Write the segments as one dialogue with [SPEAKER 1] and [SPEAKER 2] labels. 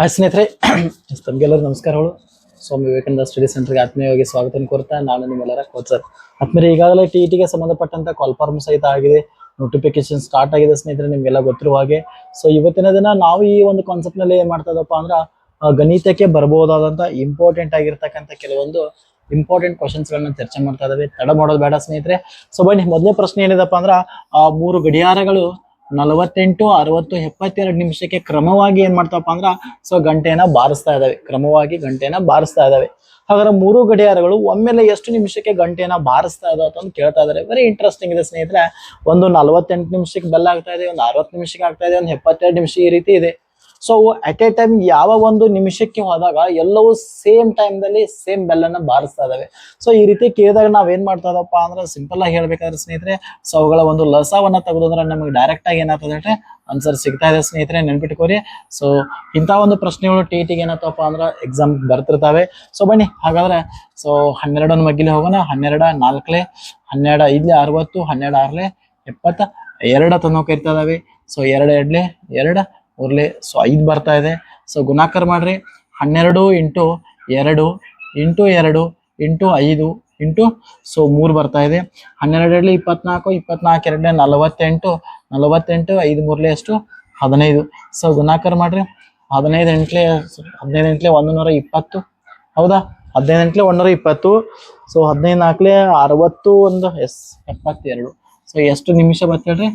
[SPEAKER 1] Hi ಸ್ನೇಹಿತರೆ ತಮ್ಗೆಲ್ಲರೂ ನಮಸ್ಕಾರಗಳು ಸ್ವಾಮಿ Vivekananda study ಸೆಂಟರ್ಗೆ ಆತ್ಮೀಯವಾಗಿ ಸ್ವಾಗತ ಕೋರ್ತಾ ನಾನು ನಿಮ್ಮೆಲ್ಲರ ಕೋಚರ್ ಆತ್ಮೀಯ ಈಗಾಗಲೇ ಟಿ ಟಿಗೆ ಸಂಬಂಧಪಟ್ಟಂತ ಕಾಲ್ಫಾರ್ಮ್ ಸಹಿತ ಆಗಿದೆ ನೋಟಿಫಿಕೇಶನ್ ಸ್ಟಾರ್ಟ್ ಆಗಿದೆ ಸ್ನೇಹಿತರೆ, ನಿಮ್ಗೆಲ್ಲ ಗೊತ್ತಿರುವ ಹಾಗೆ. ಸೊ ಇವತ್ತಿನ ದಿನ ನಾವು ಈ ಒಂದು ಕಾನ್ಸೆಪ್ಟ್ನಲ್ಲಿ ಏನ್ ಮಾಡ್ತಾ ಇದ್ದಪ್ಪ ಅಂದ್ರ ಗಣಿತಕ್ಕೆ ಬರಬಹುದಾದಂತಹ ಇಂಪಾರ್ಟೆಂಟ್ ಆಗಿರ್ತಕ್ಕಂಥ ಕೆಲವೊಂದು ಇಂಪಾರ್ಟೆಂಟ್ ಕ್ವಶನ್ಸ್ ಗಳನ್ನ ಚರ್ಚೆ ಮಾಡ್ತಾ ಇದಾವೆ ತಡ ಮಾಡೋದು ಬೇಡ ಸ್ನೇಹಿತರೆ. ಸೊ ಬನ್ನಿ ಮೊದಲನೇ ಪ್ರಶ್ನೆ ಏನಿದಪ್ಪ ಅಂದ್ರೆ, ಆ, ಮೂರು ಗಡಿಯಾರಗಳು ನಲವತ್ತೆಂಟು ಅರವತ್ತು ಎಪ್ಪತ್ತೆರಡು ನಿಮಿಷಕ್ಕೆ ಕ್ರಮವಾಗಿ ಏನು ಮಾಡ್ತಾವಪ್ಪ ಅಂದ್ರೆ ಸೊ ಗಂಟೆನ ಬಾರಿಸ್ತಾ ಇದಾವೆ ಕ್ರಮವಾಗಿ ಗಂಟೆನ ಬಾರಿಸ್ತಾ ಇದಾವೆ ಹಾಗಾದ್ರೆ ಮೂರು ಗಡಿಯಾರಗಳು ಒಮ್ಮೆಲೆ ಎಷ್ಟು ನಿಮಿಷಕ್ಕೆ ಗಂಟೆನ ಬಾರಿಸ್ತಾ ಇದಾವೆ ಅಂತ ಕೇಳ್ತಾ ಇದ್ದಾರೆ ವೆರಿ ಇಂಟ್ರೆಸ್ಟಿಂಗ್ ಇದೆ ಸ್ನೇಹಿತರೆ. ಒಂದು ನಲವತ್ತೆಂಟು ನಿಮಿಷಕ್ಕೆ ಬೆಲ್ಲ ಆಗ್ತಾ ಇದೆ, ಒಂದು ಅರವತ್ತು ನಿಮಿಷಕ್ಕೆ ಆಗ್ತಾ ಇದೆ, ಒಂದು ಎಪ್ಪತ್ತೆರಡು ನಿಮಿಷ ಈ ರೀತಿ ಇದೆ. ಸೊ ಅಟ್ ಎ ಟೈಮ್ ಯಾವ ಒಂದು ನಿಮಿಷಕ್ಕೆ ಹೋದಾಗ ಎಲ್ಲವೂ ಸೇಮ್ ಟೈಮ್ದಲ್ಲಿ ಸೇಮ್ ಬೆಲ್ಲನ್ನ ಬಾರಿಸ್ತಾ ಇದಾವೆ. ಸೊ ಈ ರೀತಿ ಕೇಳಿದಾಗ ನಾವ್ ಏನ್ ಮಾಡ್ತಾ ಇದಪ್ಪ ಅಂದ್ರೆ ಸಿಂಪಲ್ ಆಗಿ ಹೇಳ್ಬೇಕಾದ್ರೆ ಸ್ನೇಹಿತರೆ ಸೊ ಅವುಗಳ ಒಂದು ಲಸವನ್ನ ತೆಗೆದ್ರೆ ನಮಗೆ ಡೈರೆಕ್ಟ್ ಆಗಿ ಏನಾಗ್ತದೆ ಅಂದ್ರೆ ಆನ್ಸರ್ ಸಿಗ್ತಾ ಇದೆ ಸ್ನೇಹಿತರೆ ನೆನ್ಪಿಟ್ಕೋರಿ ಸೊ ಇಂಥ ಒಂದು ಪ್ರಶ್ನೆಗಳು ಟಿ ಟಿಗೆ ಏನಾಗ್ತಪ್ಪ ಅಂದ್ರೆ ಎಕ್ಸಾಮ್ ಬರ್ತಿರ್ತಾವೆ. ಸೊ ಬನ್ನಿ, ಹಾಗಾದ್ರೆ ಸೊ ಹನ್ನೆರಡು ಮಗ್ಗಿಲಿ ಹೋಗೋಣ. ಹನ್ನೆರಡ, ನಾಲ್ಕಲೆ, ಹನ್ನೆರಡು, ಐದ್ಲೆ, ಅರವತ್ತು, ಹನ್ನೆರಡು, ಆರ್ಲೆ, ಎಪ್ಪತ್ತ, ಎರಡ ತನಕ ಇರ್ತಾ ಇದಾವೆ. ಸೊ ಎರಡು, ಎರಡ್ಲೆ, ಎರಡು ಮೂರ್ಲೆ ಸೊ ಐದು ಬರ್ತಾ ಇದೆ. ಸೊ ಗುಣಾಕಾರ ಮಾಡ್ರಿ. ಹನ್ನೆರಡು ಇಂಟು ಎರಡು ಇಂಟು ಎರಡು ಇಂಟು ಐದು ಇಂಟು ಸೊ ಮೂರು ಬರ್ತಾ ಇದೆ. ಹನ್ನೆರಡರಲ್ಲಿ ಇಪ್ಪತ್ನಾಲ್ಕು ಇಪ್ಪತ್ನಾಲ್ಕು ಎರಡನೇ ನಲವತ್ತೆಂಟು ನಲವತ್ತೆಂಟು ಐದು ಮೂರಲೇ ಎಷ್ಟು ಹದಿನೈದು. ಸೊ ಗುಣಾಕಾರ ಮಾಡ್ರಿ. ಹದಿನೈದು ಎಂಟ್ಲೆ ಹದಿನೈದು ಎಂಟ್ಲೆ ಒಂದು ನೂರ ಇಪ್ಪತ್ತು. ಹೌದಾ? ಹದಿನೈದು ಎಂಟ್ಲೆ ಒಂದೂರ ಇಪ್ಪತ್ತು. ಸೊ ಹದಿನೈದು ನಾಲ್ಕಲೆ ಅರವತ್ತು ಒಂದು, ಎಸ್, ಎಪ್ಪತ್ತೆರಡು. ಸೊ ಎಷ್ಟು ನಿಮಿಷ ಬರ್ತೇಳ್ರಿ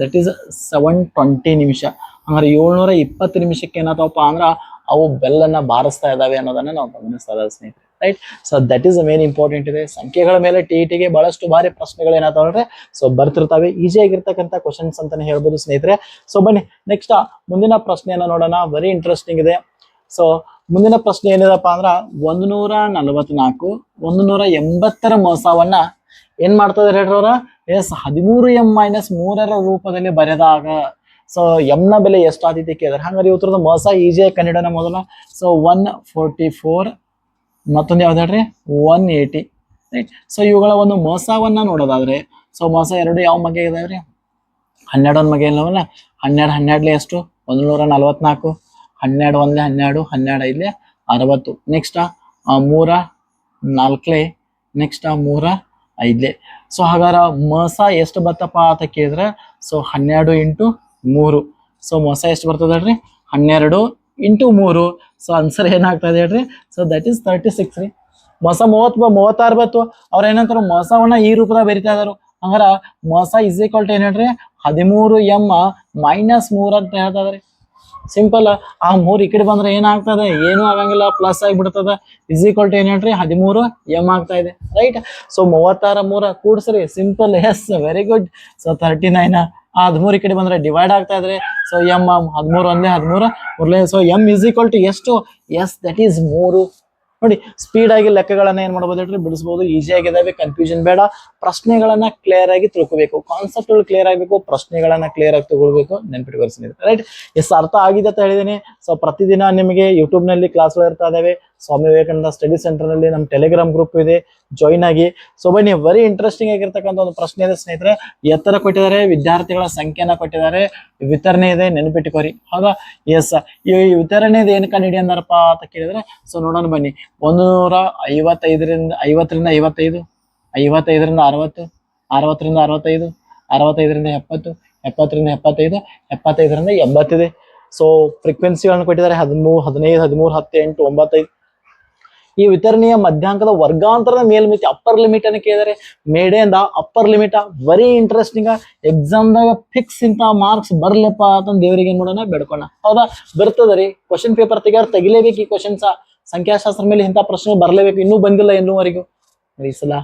[SPEAKER 1] ದಟ್ ಈಸ್ ಸೆವೆನ್ ಟ್ವೆಂಟಿ ನಿಮಿಷ. ಅಂದ್ರೆ ಏಳ್ನೂರ ಇಪ್ಪತ್ತು ನಿಮಿಷಕ್ಕೆ ಏನಾಗ್ತಾವಪ್ಪ ಅಂದ್ರೆ ಅವು ಬೆಲ್ಲನ್ನ ಬಾರಿಸ್ತಾ ಇದ್ದಾವೆ ಅನ್ನೋದನ್ನ ನಾವು ಗಮನಿಸ್ತಾ ಇದ್ದಾವೆ ಸ್ನೇಹಿತರೆ right so that is main important ಇದೆ. ಸಂಖ್ಯೆಗಳ ಮೇಲೆ ಟಿ ಟಿಗೆ ಬಹಳಷ್ಟು ಬಾರಿ ಪ್ರಶ್ನೆಗಳು ಏನಾಗ್ತಾವ್ರೆ ಸೊ ಬರ್ತಿರ್ತಾವೆ. ಈಜಿ ಆಗಿರ್ತಕ್ಕಂಥ ಕ್ವಶನ್ಸ್ ಅಂತಾನೆ ಹೇಳ್ಬೋದು ಸ್ನೇಹಿತರೆ. ಸೊ ಬನ್ನಿ ನೆಕ್ಸ್ಟ್ ಮುಂದಿನ ಪ್ರಶ್ನೆಯನ್ನ ನೋಡೋಣ. ವೆರಿ ಇಂಟ್ರೆಸ್ಟಿಂಗ್ ಇದೆ. ಸೊ ಮುಂದಿನ ಪ್ರಶ್ನೆ ಏನಿದೆಪ್ಪ ಅಂದ್ರ ಒಂದು ನೂರ ನಲವತ್ನಾಲ್ಕು ಒಂದು ನೂರ ಎಂಬತ್ತರ ಮೋಸವನ್ನ ಏನ್ ಮಾಡ್ತದೆ ಇದಾರೆ ಹೇಳ್ರಿ ಅವ್ರ? ಎಸ್, ಹದಿಮೂರು ಎಂ ಮೈನಸ್ ಮೂರರ ರೂಪದಲ್ಲಿ ಬರೆದಾಗ ಸೊ ನ ಬೆಲೆ ಎಷ್ಟು ಆದಿತ್ಯ ಕೇಳಿದ್ರೆ, ಹಂಗಾರೆ ಇವತ್ತರದ ಮೋಸ ಈಜಿಯಾಗಿ ಕನ್ನಡನ ಮೊದಲ. ಸೊ ಒನ್ ಫೋರ್ಟಿ ಫೋರ್ ಮತ್ತೊಂದು ಯಾವ್ದು ಹೇಳ್ರಿ? ಒನ್ ಏಯ್ಟಿ ರೈಟ್ ಸೊ ಇವುಗಳ ಒಂದು ಮೋಸವನ್ನ ನೋಡೋದಾದ್ರೆ ಸೊ ಮೋಸ ಎರಡು ಯಾವ ಮಗೆ ಇದಾವ್ರಿ ಹನ್ನೆರಡು ಒಂದು ಮಗೆ ಇಲ್ಲವಲ್ಲ ಹನ್ನೆರಡು, ಹನ್ನೆರಡ್ಲೆ ಎಷ್ಟು? ಒಂದು ನೂರ ನಲ್ವತ್ನಾಲ್ಕು ಹನ್ನೆರಡು ಒಂದ್ಲೆ ಹನ್ನೆರಡು ಹನ್ನೆರಡು ಐದ್ಲೆ ಅರವತ್ತು. ನೆಕ್ಸ್ಟ್ ಮೂರ ನಾಲ್ಕಲೆ ನೆಕ್ಸ್ಟ್ ಮೂರ ಐದ್ಲೆ ಸೊ ಹಾಗಾರ ಮಸ ಎಷ್ಟು ಬರ್ತಪ್ಪ ಅಂತ ಕೇಳಿದ್ರೆ ಸೊ ಹನ್ನೆರಡು ಇಂಟು ಮೂರು. ಸೊ ಮಸ ಎಷ್ಟು ಬರ್ತದೆ ಹೇಳ್ರಿ? ಹನ್ನೆರಡು ಇಂಟು ಮೂರು. ಸೊ ಆನ್ಸರ್ ಏನಾಗ್ತದೆ ಹೇಳ್ರಿ? So that is thirty six ರೀ. ಮೋಸ ಮೂವತ್ ಮೂವತ್ತಾರು ಬತ್ತು. ಅವ್ರು ಏನಂತಾರೆ ಮಸವನ್ನ ಈ ರೂಪದಾಗ ಬರಿತಾ ಇದಾರು. ಹಂಗಾರ ಮೋಸ ಇಸ್ ಈಕ್ವಲ್ ಟು ಏನ್ ಹೇಳ್ರಿ? ಹದಿಮೂರು ಎಂ ಮೈನಸ್ ಮೂರ್ ಅಂತ ಹೇಳ್ತಾ ಇದಾರೆ. ಸಿಂಪಲ್ ಆ ಮೂರ್ ಈ ಕಡೆ ಬಂದ್ರೆ ಏನಾಗ್ತದೆ? ಏನೂ ಆಗಂಗಿಲ್ಲ ಪ್ಲಸ್ ಆಗಿಬಿಡ್ತದ. ಇಸ್ ಈಕ್ವಲ್ ಟು ಏನ್ ಹೇಳ್ರಿ ಹದಿಮೂರು ಎಂ ಆಗ್ತಾ ಇದೆ. ರೈಟ್ ಸೊ ಮೂವತ್ತಾರ, ಮೂರ ಕೂಡ್ಸ್ರಿ. Simple yes very good so thirty nine ಹದಿಮೂರು ಈ ಕಡೆ ಬಂದ್ರೆ ಡಿವೈಡ್ ಆಗ್ತಾ ಇದ್ರೆ. ಸೊ ಎಂ ಹದಿಮೂರು ಒಂದೇ ಹದಿಮೂರು. ಮೂರಲೇ so M is equal to ಎಷ್ಟು? ಎಸ್ ದಟ್ ಈಸ್ ಮೂರು. ನೋಡಿ ಸ್ಪೀಡ್ ಆಗಿ ಲೆಕ್ಕಗಳನ್ನ ಏನ್ ಮಾಡಬಹುದು ಹೇಳ್ರಿ? ಬಿಡಿಸಬಹುದು ಈಸಿ ಆಗಿದಾವೆ ಕನ್ಫ್ಯೂಷನ್ ಬೇಡ. ಪ್ರಶ್ನೆಗಳನ್ನ ಕ್ಲಿಯರ್ ಆಗಿ ತಿಳ್ಕೊಬೇಕು. ಕಾನ್ಸೆಪ್ಟ್ ಕ್ಲಿಯರ್ ಆಗಬೇಕು, ಪ್ರಶ್ನೆಗಳನ್ನ ಕ್ಲಿಯರ್ ಆಗಿ ತಗೊಳ್ಬೇಕು. ನೆನ್ಪಿಟ್ಕೊಳ್ತೀನಿ ರೈಟ್ ಎಸ್, ಅರ್ಥ ಆಗಿದೆ ಅಂತ ಹೇಳಿದೀನಿ. ಸೊ ಪ್ರತಿದಿನ ನಿಮಗೆ ಯೂಟ್ಯೂಬ್ನಲ್ಲಿ ಕ್ಲಾಸ್ಗಳು ಇರ್ತಾ ಇದಾವೆ. ಸ್ವಾಮಿ ವಿವೇಕಾನಂದ ಸ್ಟಡಿ ಸೆಂಟರ್ನಲ್ಲಿ ನಮ್ಮ ಟೆಲಿಗ್ರಾಮ್ ಗ್ರೂಪ್ ಇದೆ ಜಾಯಿನ್ ಆಗಿ. ಸೊ ಬನ್ನಿ ವೆರಿ ಇಂಟ್ರೆಸ್ಟಿಂಗ್ ಆಗಿರ್ತಕ್ಕಂಥ ಒಂದು ಪ್ರಶ್ನೆ ಇದೆ ಸ್ನೇಹಿತರೆ. ಎತ್ತರ ಕೊಟ್ಟಿದ್ದಾರೆ, ವಿದ್ಯಾರ್ಥಿಗಳ ಸಂಖ್ಯೆನ ಕೊಟ್ಟಿದ್ದಾರೆ. ವಿತರಣೆ ಇದೆ ನೆನಪಿಟ್ಟುಕೋರಿ ಹೌದಾ? ಎಸ್ ಈ ವಿತರಣೆ ಏನು ಕಂಡು ಅಂದಾರಪ್ಪ ಅಂತ ಕೇಳಿದ್ರೆ ಸೊ ನೋಡೋಣ ಬನ್ನಿ. ಒಂದೂರ ಐವತ್ತೈದರಿಂದ, ಐವತ್ತರಿಂದ ಐವತ್ತೈದು, ಐವತ್ತೈದರಿಂದ ಅರವತ್ತು, ಅರವತ್ತರಿಂದ ಅರವತ್ತೈದು, ಅರವತ್ತೈದರಿಂದ ಎಪ್ಪತ್ತು, ಎಪ್ಪತ್ತರಿಂದ ಎಪ್ಪತ್ತೈದು, ಎಪ್ಪತ್ತೈದರಿಂದ ಎಂಬತ್ತಿದೆ. ಸೊ ಫ್ರೀಕ್ವೆನ್ಸಿಗಳನ್ನು ಕೊಟ್ಟಿದ್ದಾರೆ, ಹದಿಮೂರು, ಹದಿನೈದು, ಹದಿಮೂರು ಹತ್ತು ಎಂಟು ಒಂಬತ್ತೈದು. ಈ ವಿತರಣೆಯ ಮಧ್ಯಾಂಕದ ವರ್ಗಾಂತರದ ಮೇಲ್ಮಿತಿ ಅಪ್ಪರ್ ಲಿಮಿಟ್ ಅನ್ನು ಕೇಳಿದರೆ ಮೇಡೆಯಿಂದ ಅಪ್ಪರ್ ಲಿಮಿಟ್ ವೆರಿ ಇಂಟ್ರೆಸ್ಟಿಂಗ್ ಎಕ್ಸಾಮ್ದಾಗ ಫಿಕ್ಸ್ ಇಂತ ಮಾರ್ಕ್ಸ್ ಬರ್ಲಪ್ಪ ಅಂತ ದೇವರಿಗೆ ಏನ್ ಮಾಡೋಣ ಬೇಡ್ಕೋಣ. ಹೌದಾ? ಬರ್ತದ ರೀ. ಕ್ವಶನ್ ಪೇಪರ್ ತೆಗಿಯಾರ, ತೆಗಿಲೇಬೇಕು ಈ ಕ್ವಶನ್ಸ್ ಸಂಖ್ಯಾಶಾಸ್ತ್ರ ಮೇಲೆ ಇಂಥ ಪ್ರಶ್ನೆ ಬರ್ಲೇಬೇಕು, ಇನ್ನೂ ಬಂದಿಲ್ಲ ಇನ್ನೂವರೆಗೂ ಈ ಸಲ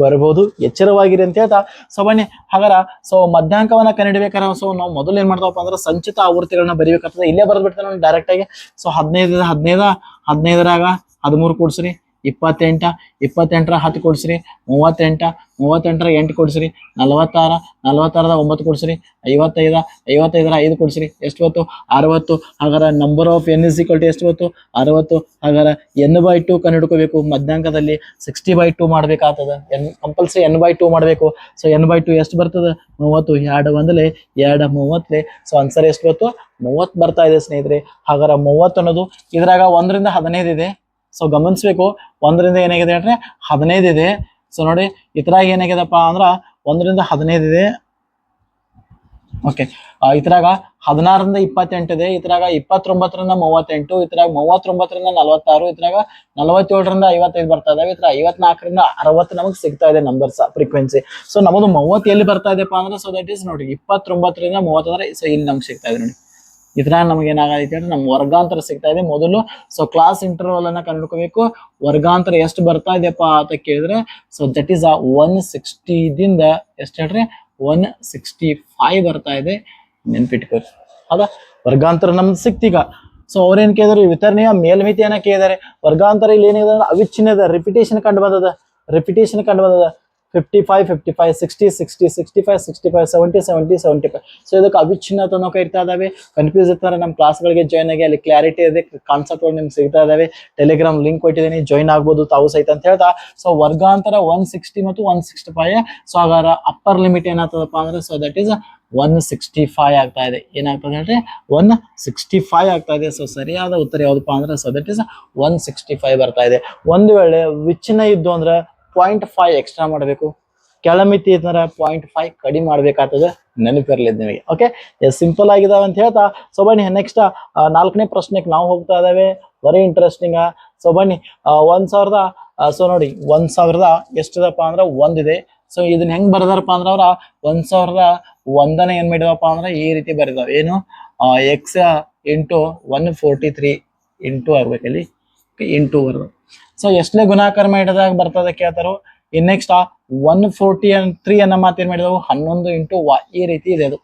[SPEAKER 1] ಬರ್ಬೋದು, ಎಚ್ಚರವಾಗಿರಿ ಅಂತ ಹೇಳ್ತಾ. ಸೊ ಬನ್ನಿ, ಹಾಗಾರ, ಸೊ ಮಧ್ಯಾಂಕವನ್ನ ಕಂಡಿಡ್ಬೇಕಾದ್ರೆ ಸೊ ನಾವು ಮೊದಲು ಏನ್ ಮಾಡ್ತಾವಪ್ಪ ಅಂದ್ರೆ ಸಂಚಿತ ಆವೃತ್ತಿಗಳನ್ನ ಬರೀಬೇಕಾಗ್ತದೆ. ಇಲ್ಲೇ ಬರ್ದ್ಬಿಡ್ತೇನೆ ನಾನು ಡೈರೆಕ್ಟ್ ಆಗಿ. ಸೊ ಹದಿನೈದು ಹದಿನೈದ, ಹದಿನೈದರಾಗ ಹದಿಮೂರು ಕೊಡಿಸ್ರಿ, ಇಪ್ಪತ್ತೆಂಟ, ಇಪ್ಪತ್ತೆಂಟರ ಹತ್ತು ಕೊಡಿಸ್ರಿ, ಮೂವತ್ತೆಂಟ, ಮೂವತ್ತೆಂಟರ ಎಂಟು ಕೊಡಿಸ್ರಿ, ನಲವತ್ತಾರ, ನಲವತ್ತಾರದ ಒಂಬತ್ತು ಕೊಡಿಸ್ರಿ, ಐವತ್ತೈದ, ಐವತ್ತೈದರ ಐದು ಕೊಡ್ಸ್ರಿ ಎಷ್ಟು ಹೊತ್ತು ಅರವತ್ತು. ಹಾಗಾದ್ರೆ number of N is equal to ಎಷ್ಟು ಹೊತ್ತು ಅರವತ್ತು. ಹಾಗಾದ್ರೆ ಎನ್ ಬೈ ಟು ಕಂಡುಹಿಡ್ಕೋಬೇಕು. ಮಧ್ಯಾಂಕದಲ್ಲಿ ಸಿಕ್ಸ್ಟಿ ಬೈ ಟು ಮಾಡಬೇಕಾಗ್ತದೆ. N compulsory N by two ಮಾಡಬೇಕು. ಸೊ ಎನ್ ಬೈ ಟು ಎಷ್ಟು ಬರ್ತದೆ? ಮೂವತ್ತು. ಎರಡು ಒಂದಲೆ ಎರಡು ಮೂವತ್ತಲೆ ಸೊ ಆನ್ಸರ್ ಎಷ್ಟು ಹೊತ್ತು ಮೂವತ್ತು ಬರ್ತಾ ಇದೆ ಸ್ನೇಹಿತರೆ. ಹಾಗಾದ್ರೆ ಮೂವತ್ತು ಅನ್ನೋದು ಇದ್ರಾಗ ಒಂದರಿಂದ ಹದಿನೈದು ಇದೆ. ಸೊ ಗಮನಿಸ್ಬೇಕು. ಒಂದರಿಂದ ಏನಾಗಿದೆ ಹೇಳ್ರೆ? ಹದಿನೈದು ಇದೆ. ಸೊ ನೋಡಿ ಇತರಾಗ ಏನಾಗಿದೆಪ್ಪ ಅಂದ್ರ ಒಂದರಿಂದ ಹದಿನೈದು ಇದೆ. ಓಕೆ ಇತರಾಗ ಹದಿನಾರರಿಂದ ಇಪ್ಪತ್ತೆಂಟು ಇದೆ. ಇತರಾಗ ಇಪ್ಪತ್ತೊಂಬತ್ತರಿಂದ ಮೂವತ್ತೆಂಟು ಇತರಾಗ ಮೂವತ್ತೊಂಬತ್ತರಿಂದ ನಲವತ್ತಾರು ಇತರಾಗ ನಲವತ್ತೇಳರಿಂದ ಐವತ್ತೈದು ಬರ್ತಾ ಇದಾವೆ ಇತರ ಐವತ್ನಾಲ್ಕರಿಂದ ಅರವತ್ತು ನಮಗೆ ಸಿಗ್ತಾ ಇದೆ ನಂಬರ್ಸ್ ಫ್ರೀಕ್ವೆನ್ಸಿ ಸೊ ನಮ್ಮದು ಮೂವತ್ತು ಎಲ್ಲಿ ಬರ್ತಾ ಇದೆಪ್ಪ ಅಂದ್ರೆ ಸೊ ದಟ್ ಈಸ್ ನೋಡಿ, ಇಪ್ಪತ್ತೊಂಬತ್ತರಿಂದ ಮೂವತ್ತಂದ್ರೆ ಸೊ ಇಲ್ಲಿ ನಮ್ಗೆ ಸಿಗ್ತಾ ಇದೆ ನೋಡಿ. ಇದ್ರಾಗ ನಮ್ಗೆ ಏನಾಗೈತೆ ಅಂದ್ರೆ ನಮ್ಗೆ ವರ್ಗಾಂತರ ಸಿಗ್ತಾ ಇದೆ. ಮೊದಲು ಸೊ ಕ್ಲಾಸ್ ಇಂಟರ್ವಲ್ ಅನ್ನ ಕಂಡುಕೋಬೇಕು. ವರ್ಗಾಂತರ ಎಷ್ಟು ಬರ್ತಾ ಇದೆಯಪ್ಪ ಅಂತ ಕೇಳಿದ್ರೆ ಸೊ ದಟ್ ಈಸ್ ಆ ಒನ್ ಸಿಕ್ಸ್ಟಿದಿಂದ ಎಷ್ಟು ಹೇಳ್ರಿ? ಒನ್ ಸಿಕ್ಸ್ಟಿ ಫೈವ್ ಬರ್ತಾ ಇದೆ. ನೆನ್ಪಿಟ್ಕೋ. ಹೌದಾ? ವರ್ಗಾಂತರ ನಮ್ದು ಸಿಕ್ತೀಗ. ಸೊ ಅವ್ರೇನ್ ಕೇಳಿದ್ರು? ವಿತರಣೆಯ ಮೇಲ್ಮಿತಿಯನ್ನ ಕೇಳಿದಾರೆ ವರ್ಗಾಂತರ ಇಲ್ಲಿ ಏನಿದೆ ಅಂದ್ರೆ ಅವಿಚ್ಛಿನ್ನದ ರಿಪಿಟೇಷನ್ ಕಂಡು ಬಂದದ. ರಿಪಿಟೇಷನ್ ಕಂಡು ಬಂದದ. Fifty five fifty five sixty sixty sixty five sixty seventy seventy seventy five so ಇದಕ್ಕೆ ಅವಿಚ್ಛಿನ್ನ ತನಕ ಇರ್ತಾ ಇದಾವೆ ಕನ್ಫ್ಯೂಸ್ ಇರ್ತಾರೆ. ನಮ್ಮ ಕ್ಲಾಸ್ಗಳಿಗೆ ಜಾಯ್ನ್ ಆಗಿ ಅಲ್ಲಿ ಕ್ಲಾರಿಟಿ ಇದೆ. ಕಾನ್ಸೆಪ್ಟ್ಗಳು ನಿಮ್ಗೆ ಸಿಗ್ತಾ ಇದಾವೆ ಟೆಲಿಗ್ರಾಮ್ ಲಿಂಕ್ ಕೊಟ್ಟಿದ್ದೀನಿ. ಜಾಯ್ನ್ ಆಗ್ಬೋದು ತಾವು ಸಹಿತ ಅಂತ ಹೇಳ್ತಾ. ಸೊ ವರ್ಗಾಂತರ ಒನ್ ಸಿಕ್ಸ್ಟಿ ಮತ್ತು ಒನ್ ಸಿಕ್ಸ್ಟಿ ಫೈವ್ ಸೊ ಹಾಗಾರ ಅಪ್ಪರ್ ಲಿಮಿಟ್ ಏನಾಗ್ತದಪ್ಪ ಅಂದ್ರೆ so that is one sixty five ಆಗ್ತಾ ಇದೆ ಏನಾಗ್ತದೆ ಹೇಳ್ರಿ ಒನ್ ಸಿಕ್ಸ್ಟಿ ಫೈವ್ ಆಗ್ತಾ ಇದೆ ಸೊ ಸರಿಯಾದ ಉತ್ತರ ಯಾವುದಪ್ಪ ಅಂದ್ರೆ so that is one sixty five ಬರ್ತಾ ಇದೆ ಒಂದು ವೇಳೆ ವಿಚ್ಛಿನ್ನ ಇದ್ದು ಅಂದ್ರೆ ಪಾಯಿಂಟ್ ಫೈವ್ ಎಕ್ಸ್ಟ್ರಾ ಮಾಡಬೇಕು. ಕೆಳಮಿತಿ ಇದ್ರೆ ಪಾಯಿಂಟ್ ಫೈವ್ ಕಡಿಮೆ ಮಾಡ್ಬೇಕಾಗ್ತದೆ. ನೆನಪಿರ್ಲಿ ನಿಮಗೆ. ಓಕೆ ಸಿಂಪಲ್ ಆಗಿದಾವೆ ಅಂತ ಹೇಳ್ತಾ ಸೊ ಬನ್ನಿ ನೆಕ್ಸ್ಟ್ ನಾಲ್ಕನೇ ಪ್ರಶ್ನೆಗೆ ನಾವು ಹೋಗ್ತಾ ಇದಾವೆ. ವೆರಿ ಇಂಟ್ರೆಸ್ಟಿಂಗ್ ಸೊ ಬನ್ನಿ ಒಂದ್ ಸಾವಿರದ ಸೊ ನೋಡಿ, ಒಂದ್ ಸಾವಿರದ ಎಷ್ಟಿದಪ್ಪ ಅಂದ್ರೆ ಒಂದಿದೆ. ಸೊ ಇದನ್ನ ಹೆಂಗ್ ಬರ್ದಾರಪ್ಪ ಅಂದ್ರೆ ಅವ್ರ, ಒಂದ್ ಸಾವಿರದ ಒಂದನೇ ಏನ್ ಮಾಡಿದವಪ್ಪ ಅಂದ್ರೆ ಈ ರೀತಿ ಬರೆದವ. ಏನು? X into one forty three into ಆಗ್ಬೇಕಲ್ಲಿ. Into ಬರ್ದು ಸೊ ಎಷ್ಟನೇ ಗುಣಾಕಾರ ಮಾಡಿದಾಗ ಬರ್ತದೆ ಕೇಳ್ತಾರೋ in next one forty three ಅನ್ನ ಮಾತೇನ್ ಮಾಡಿದವು? ಹನ್ನೊಂದು ಇಂಟು ಈ ರೀತಿ ಇದೆ ಅದು.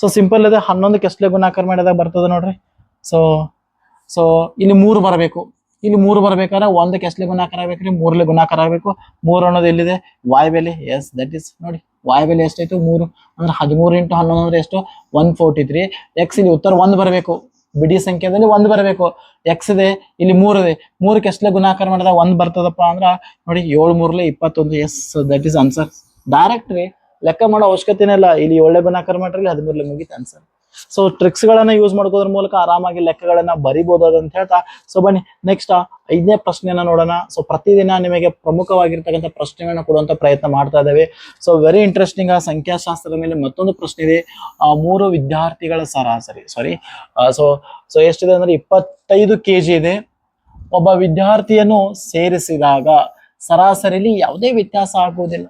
[SPEAKER 1] ಸೊ ಸಿಂಪಲ್ ಇದೆ. ಹನ್ನೊಂದಕ್ಕೆ ಎಷ್ಟನೇ ಗುಣಾಕಾರ ಮಾಡಿದಾಗ ಬರ್ತದೆ ನೋಡ್ರಿ. ಸೊ ಸೊ ಇಲ್ಲಿ ಮೂರು ಬರಬೇಕು. ಇಲ್ಲಿ ಮೂರು ಬರ್ಬೇಕಾದ್ರೆ ಒಂದಕ್ಕೆ ಎಷ್ಟನೇ ಗುಣಾಕಾರ ಆಗ್ಬೇಕ್ರಿ ಮೂರಲೆ ಗುಣಾಕಾರ ಆಗಬೇಕು. ಮೂರು ಅನ್ನೋದು ಎಲ್ಲಿದೆ? ವಾಯ್ ಬೆಲೆ ಎಸ್ ದಟ್ ಇಸ್ ನೋಡಿ ವಾಯ್ ಬೆಲೆ ಎಷ್ಟಾಯ್ತು? ಮೂರು. ಅಂದ್ರೆ ಹದಿಮೂರು ಇಂಟು ಹನ್ನೊಂದು ಅಂದ್ರೆ ಎಷ್ಟು? ಒನ್ ಫೋರ್ಟಿ ತ್ರೀ ಎಕ್ಸ್ ಇಲ್ಲಿ ಉತ್ತರ ಒಂದು ಬರಬೇಕು. ಬಿಡಿ ಸಂಖ್ಯೆದಲ್ಲಿ ಒಂದು ಬರಬೇಕು. ಎಕ್ಸ್ ಇದೆ, ಇಲ್ಲಿ ಮೂರು ಇದೆ. ಮೂರಕ್ಕೆ ಎಷ್ಟಲೇ ಗುಣಾಕಾರ ಮಾಡಿದಾಗ ಒಂದು ಬರ್ತದಪ್ಪ ಅಂದ್ರ ನೋಡಿ ಏಳು ಮೂರ್ಲೆ ಇಪ್ಪತ್ತೊಂದು. Yes that is answer direct ರೀ. ಲೆಕ್ಕ ಮಾಡೋ ಅವಶ್ಯಕತೆನೇ ಇಲ್ಲ. ಇಲ್ಲಿ ಒಳ್ಳೆ ಗುಣಾಕಾರ ಮಾಡ್ರಿ ಹದಿಮೂರ್ಲೆ ಮುಗೀತು ಆನ್ಸರ್ ಸೊ ಟ್ರಿಕ್ಸ್ ಗಳನ್ನ ಯೂಸ್ ಮಾಡ್ಕೋದ್ರ ಮೂಲಕ ಆರಾಮಾಗಿ ಲೆಕ್ಕಗಳನ್ನ ಬರಿಬಹುದು ಅಂತ ಹೇಳ್ತಾ. ಸೊ ಬನ್ನಿ ನೆಕ್ಸ್ಟ್ ಐದನೇ ಪ್ರಶ್ನೆಯನ್ನ ನೋಡೋಣ. ಸೊ ಪ್ರತಿದಿನ ನಿಮಗೆ ಪ್ರಮುಖವಾಗಿರ್ತಕ್ಕಂಥ ಪ್ರಶ್ನೆಗಳನ್ನ ಕೊಡುವಂತ ಪ್ರಯತ್ನ ಮಾಡ್ತಾ ಇದ್ದೇವೆ. ಸೊ ವೆರಿ ಇಂಟ್ರೆಸ್ಟಿಂಗ್ ಆ, ಸಂಖ್ಯಾಶಾಸ್ತ್ರದ ಮೇಲೆ ಮತ್ತೊಂದು ಪ್ರಶ್ನೆ ಇದೆ. ಮೂರು ವಿದ್ಯಾರ್ಥಿಗಳ ಸರಾಸರಿ ಸಾರಿ ಸೊ ಸೊ ಎಷ್ಟಿದೆ ಅಂದ್ರೆ ಇಪ್ಪತ್ತೈದು ಕೆ ಜಿ ಇದೆ. ಒಬ್ಬ ವಿದ್ಯಾರ್ಥಿಯನ್ನು ಸೇರಿಸಿದಾಗ ಸರಾಸರಿಲಿ ಯಾವುದೇ ವ್ಯತ್ಯಾಸ ಆಗುವುದಿಲ್ಲ.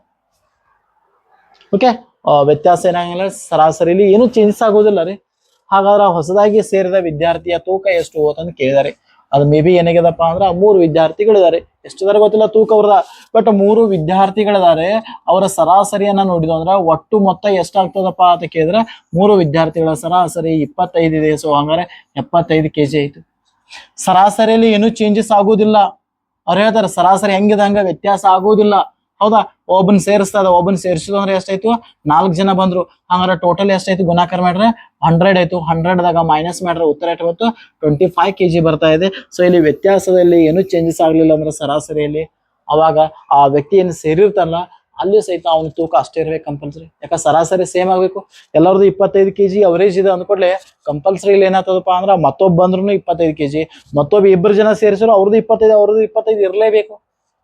[SPEAKER 1] ಓಕೆ ವ್ಯತ್ಯಾಸ ಏನಾಗಿಲ್ಲ. ಸರಾಸರಿಲಿ ಏನು ಚೇಂಜಸ್ ಆಗೋದಿಲ್ಲ ರೀ. ಹಾಗಾದ್ರೆ ಹೊಸದಾಗಿ ಸೇರಿದ ವಿದ್ಯಾರ್ಥಿಯ ತೂಕ ಎಷ್ಟು ಅಂತ ಕೇಳಿದಾರೆ. ಅದು ಮೇ ಬಿ ಏನಾಗ್ಯದಪ್ಪ ಅಂದ್ರೆ ಮೂರು ವಿದ್ಯಾರ್ಥಿಗಳಿದ್ದಾರೆ ಎಷ್ಟಿದಾರೆ ಗೊತ್ತಿಲ್ಲ ತೂಕ ಅವ್ರದ ಬಟ್ ಮೂರು ವಿದ್ಯಾರ್ಥಿಗಳಿದ್ದಾರೆ ಅವರ ಸರಾಸರಿಯನ್ನ ನೋಡಿದ್ವು ಅಂದ್ರೆ ಒಟ್ಟು ಮೊತ್ತ ಎಷ್ಟಾಗ್ತದಪ್ಪ ಅಂತ ಕೇಳಿದ್ರೆ ಮೂರು ವಿದ್ಯಾರ್ಥಿಗಳ ಸರಾಸರಿ ಇಪ್ಪತ್ತೈದು ಇದೆ. ಸೊ ಹಂಗಾರೆ ಎಪ್ಪತ್ತೈದು ಕೆ ಜಿ ಆಯ್ತು ಸರಾಸರಿಯಲ್ಲಿ ಏನು ಚೇಂಜಸ್ ಆಗೋದಿಲ್ಲ. ಅವ್ರು ಹೇಳ್ತಾರೆ ಸರಾಸರಿ ಹೆಂಗಿದೆ ಹಂಗ ವ್ಯತ್ಯಾಸ ಆಗೋದಿಲ್ಲ. ಹೌದಾ? ಒಬ್ಬನ್ ಸೇರಿಸ್ತದ ಒಬ್ಬನ್ ಸೇರಿಸಿದ ಅಂದ್ರೆ ಎಷ್ಟಾಯ್ತು? ನಾಲ್ಕು ಜನ ಬಂದ್ರು. ಹಂಗಾರೆ ಟೋಟಲ್ ಎಷ್ಟಾಯ್ತು ಗುಣಾಕಾರ ಮಾಡ್ರೆ ಹಂಡ್ರೆಡ್ ಆಯ್ತು. ಹಂಡ್ರೆಡ್ ದಾಗ ಮೈನಸ್ ಮಾಡ್ರೆ ಉತ್ತರ ಎಷ್ಟು ಬಂತು. ಟ್ವೆಂಟಿ ಫೈವ್ ಕೆ ಜಿ ಬರ್ತಾ ಇದೆ. ಸೊ ಇಲ್ಲಿ ವ್ಯತ್ಯಾಸದಲ್ಲಿ ಏನು ಚೇಂಜಸ್ ಆಗ್ಲಿಲ್ಲ ಅಂದ್ರೆ ಸರಾಸರಿಯಲ್ಲಿ ಅವಾಗ ಆ ವ್ಯಕ್ತಿ ಏನು ಸೇರಿರ್ತಾರಲ್ಲ ಅಲ್ಲಿ ಸಹಿತ ಅವನ ತೂಕ ಅಷ್ಟೇ ಇರ್ಬೇಕು ಕಂಪಲ್ಸರಿ ಯಾಕ ಸರಾಸರಿ ಸೇಮ್ ಆಗ್ಬೇಕು. ಎಲ್ಲರದು ಇಪ್ಪತ್ತೈದು ಕೆ ಜಿ ಅವರೇಜ್ ಇದೆ ಅಂದ್ಕೊಡ್ಲೆ ಕಂಪಲ್ಸರಿ ಇಲ್ಲಿ ಏನಾಗ್ತದಪ್ಪ ಅಂದ್ರೆ ಮತ್ತೊಬ್ಬ ಬಂದ್ರು ಇಪ್ಪತ್ತೈದು ಕೆ ಜಿ ಮತ್ತೊಬ್ಬ ಇಬ್ಬರು ಜನ ಸೇರಿಸಿದ್ರು ಅವ್ರದ್ದು ಇಪ್ಪತ್ತೈದು ಅವ್ರದ್ದು ಇಪ್ಪತ್ತೈದು ಇರಲೇಬೇಕು.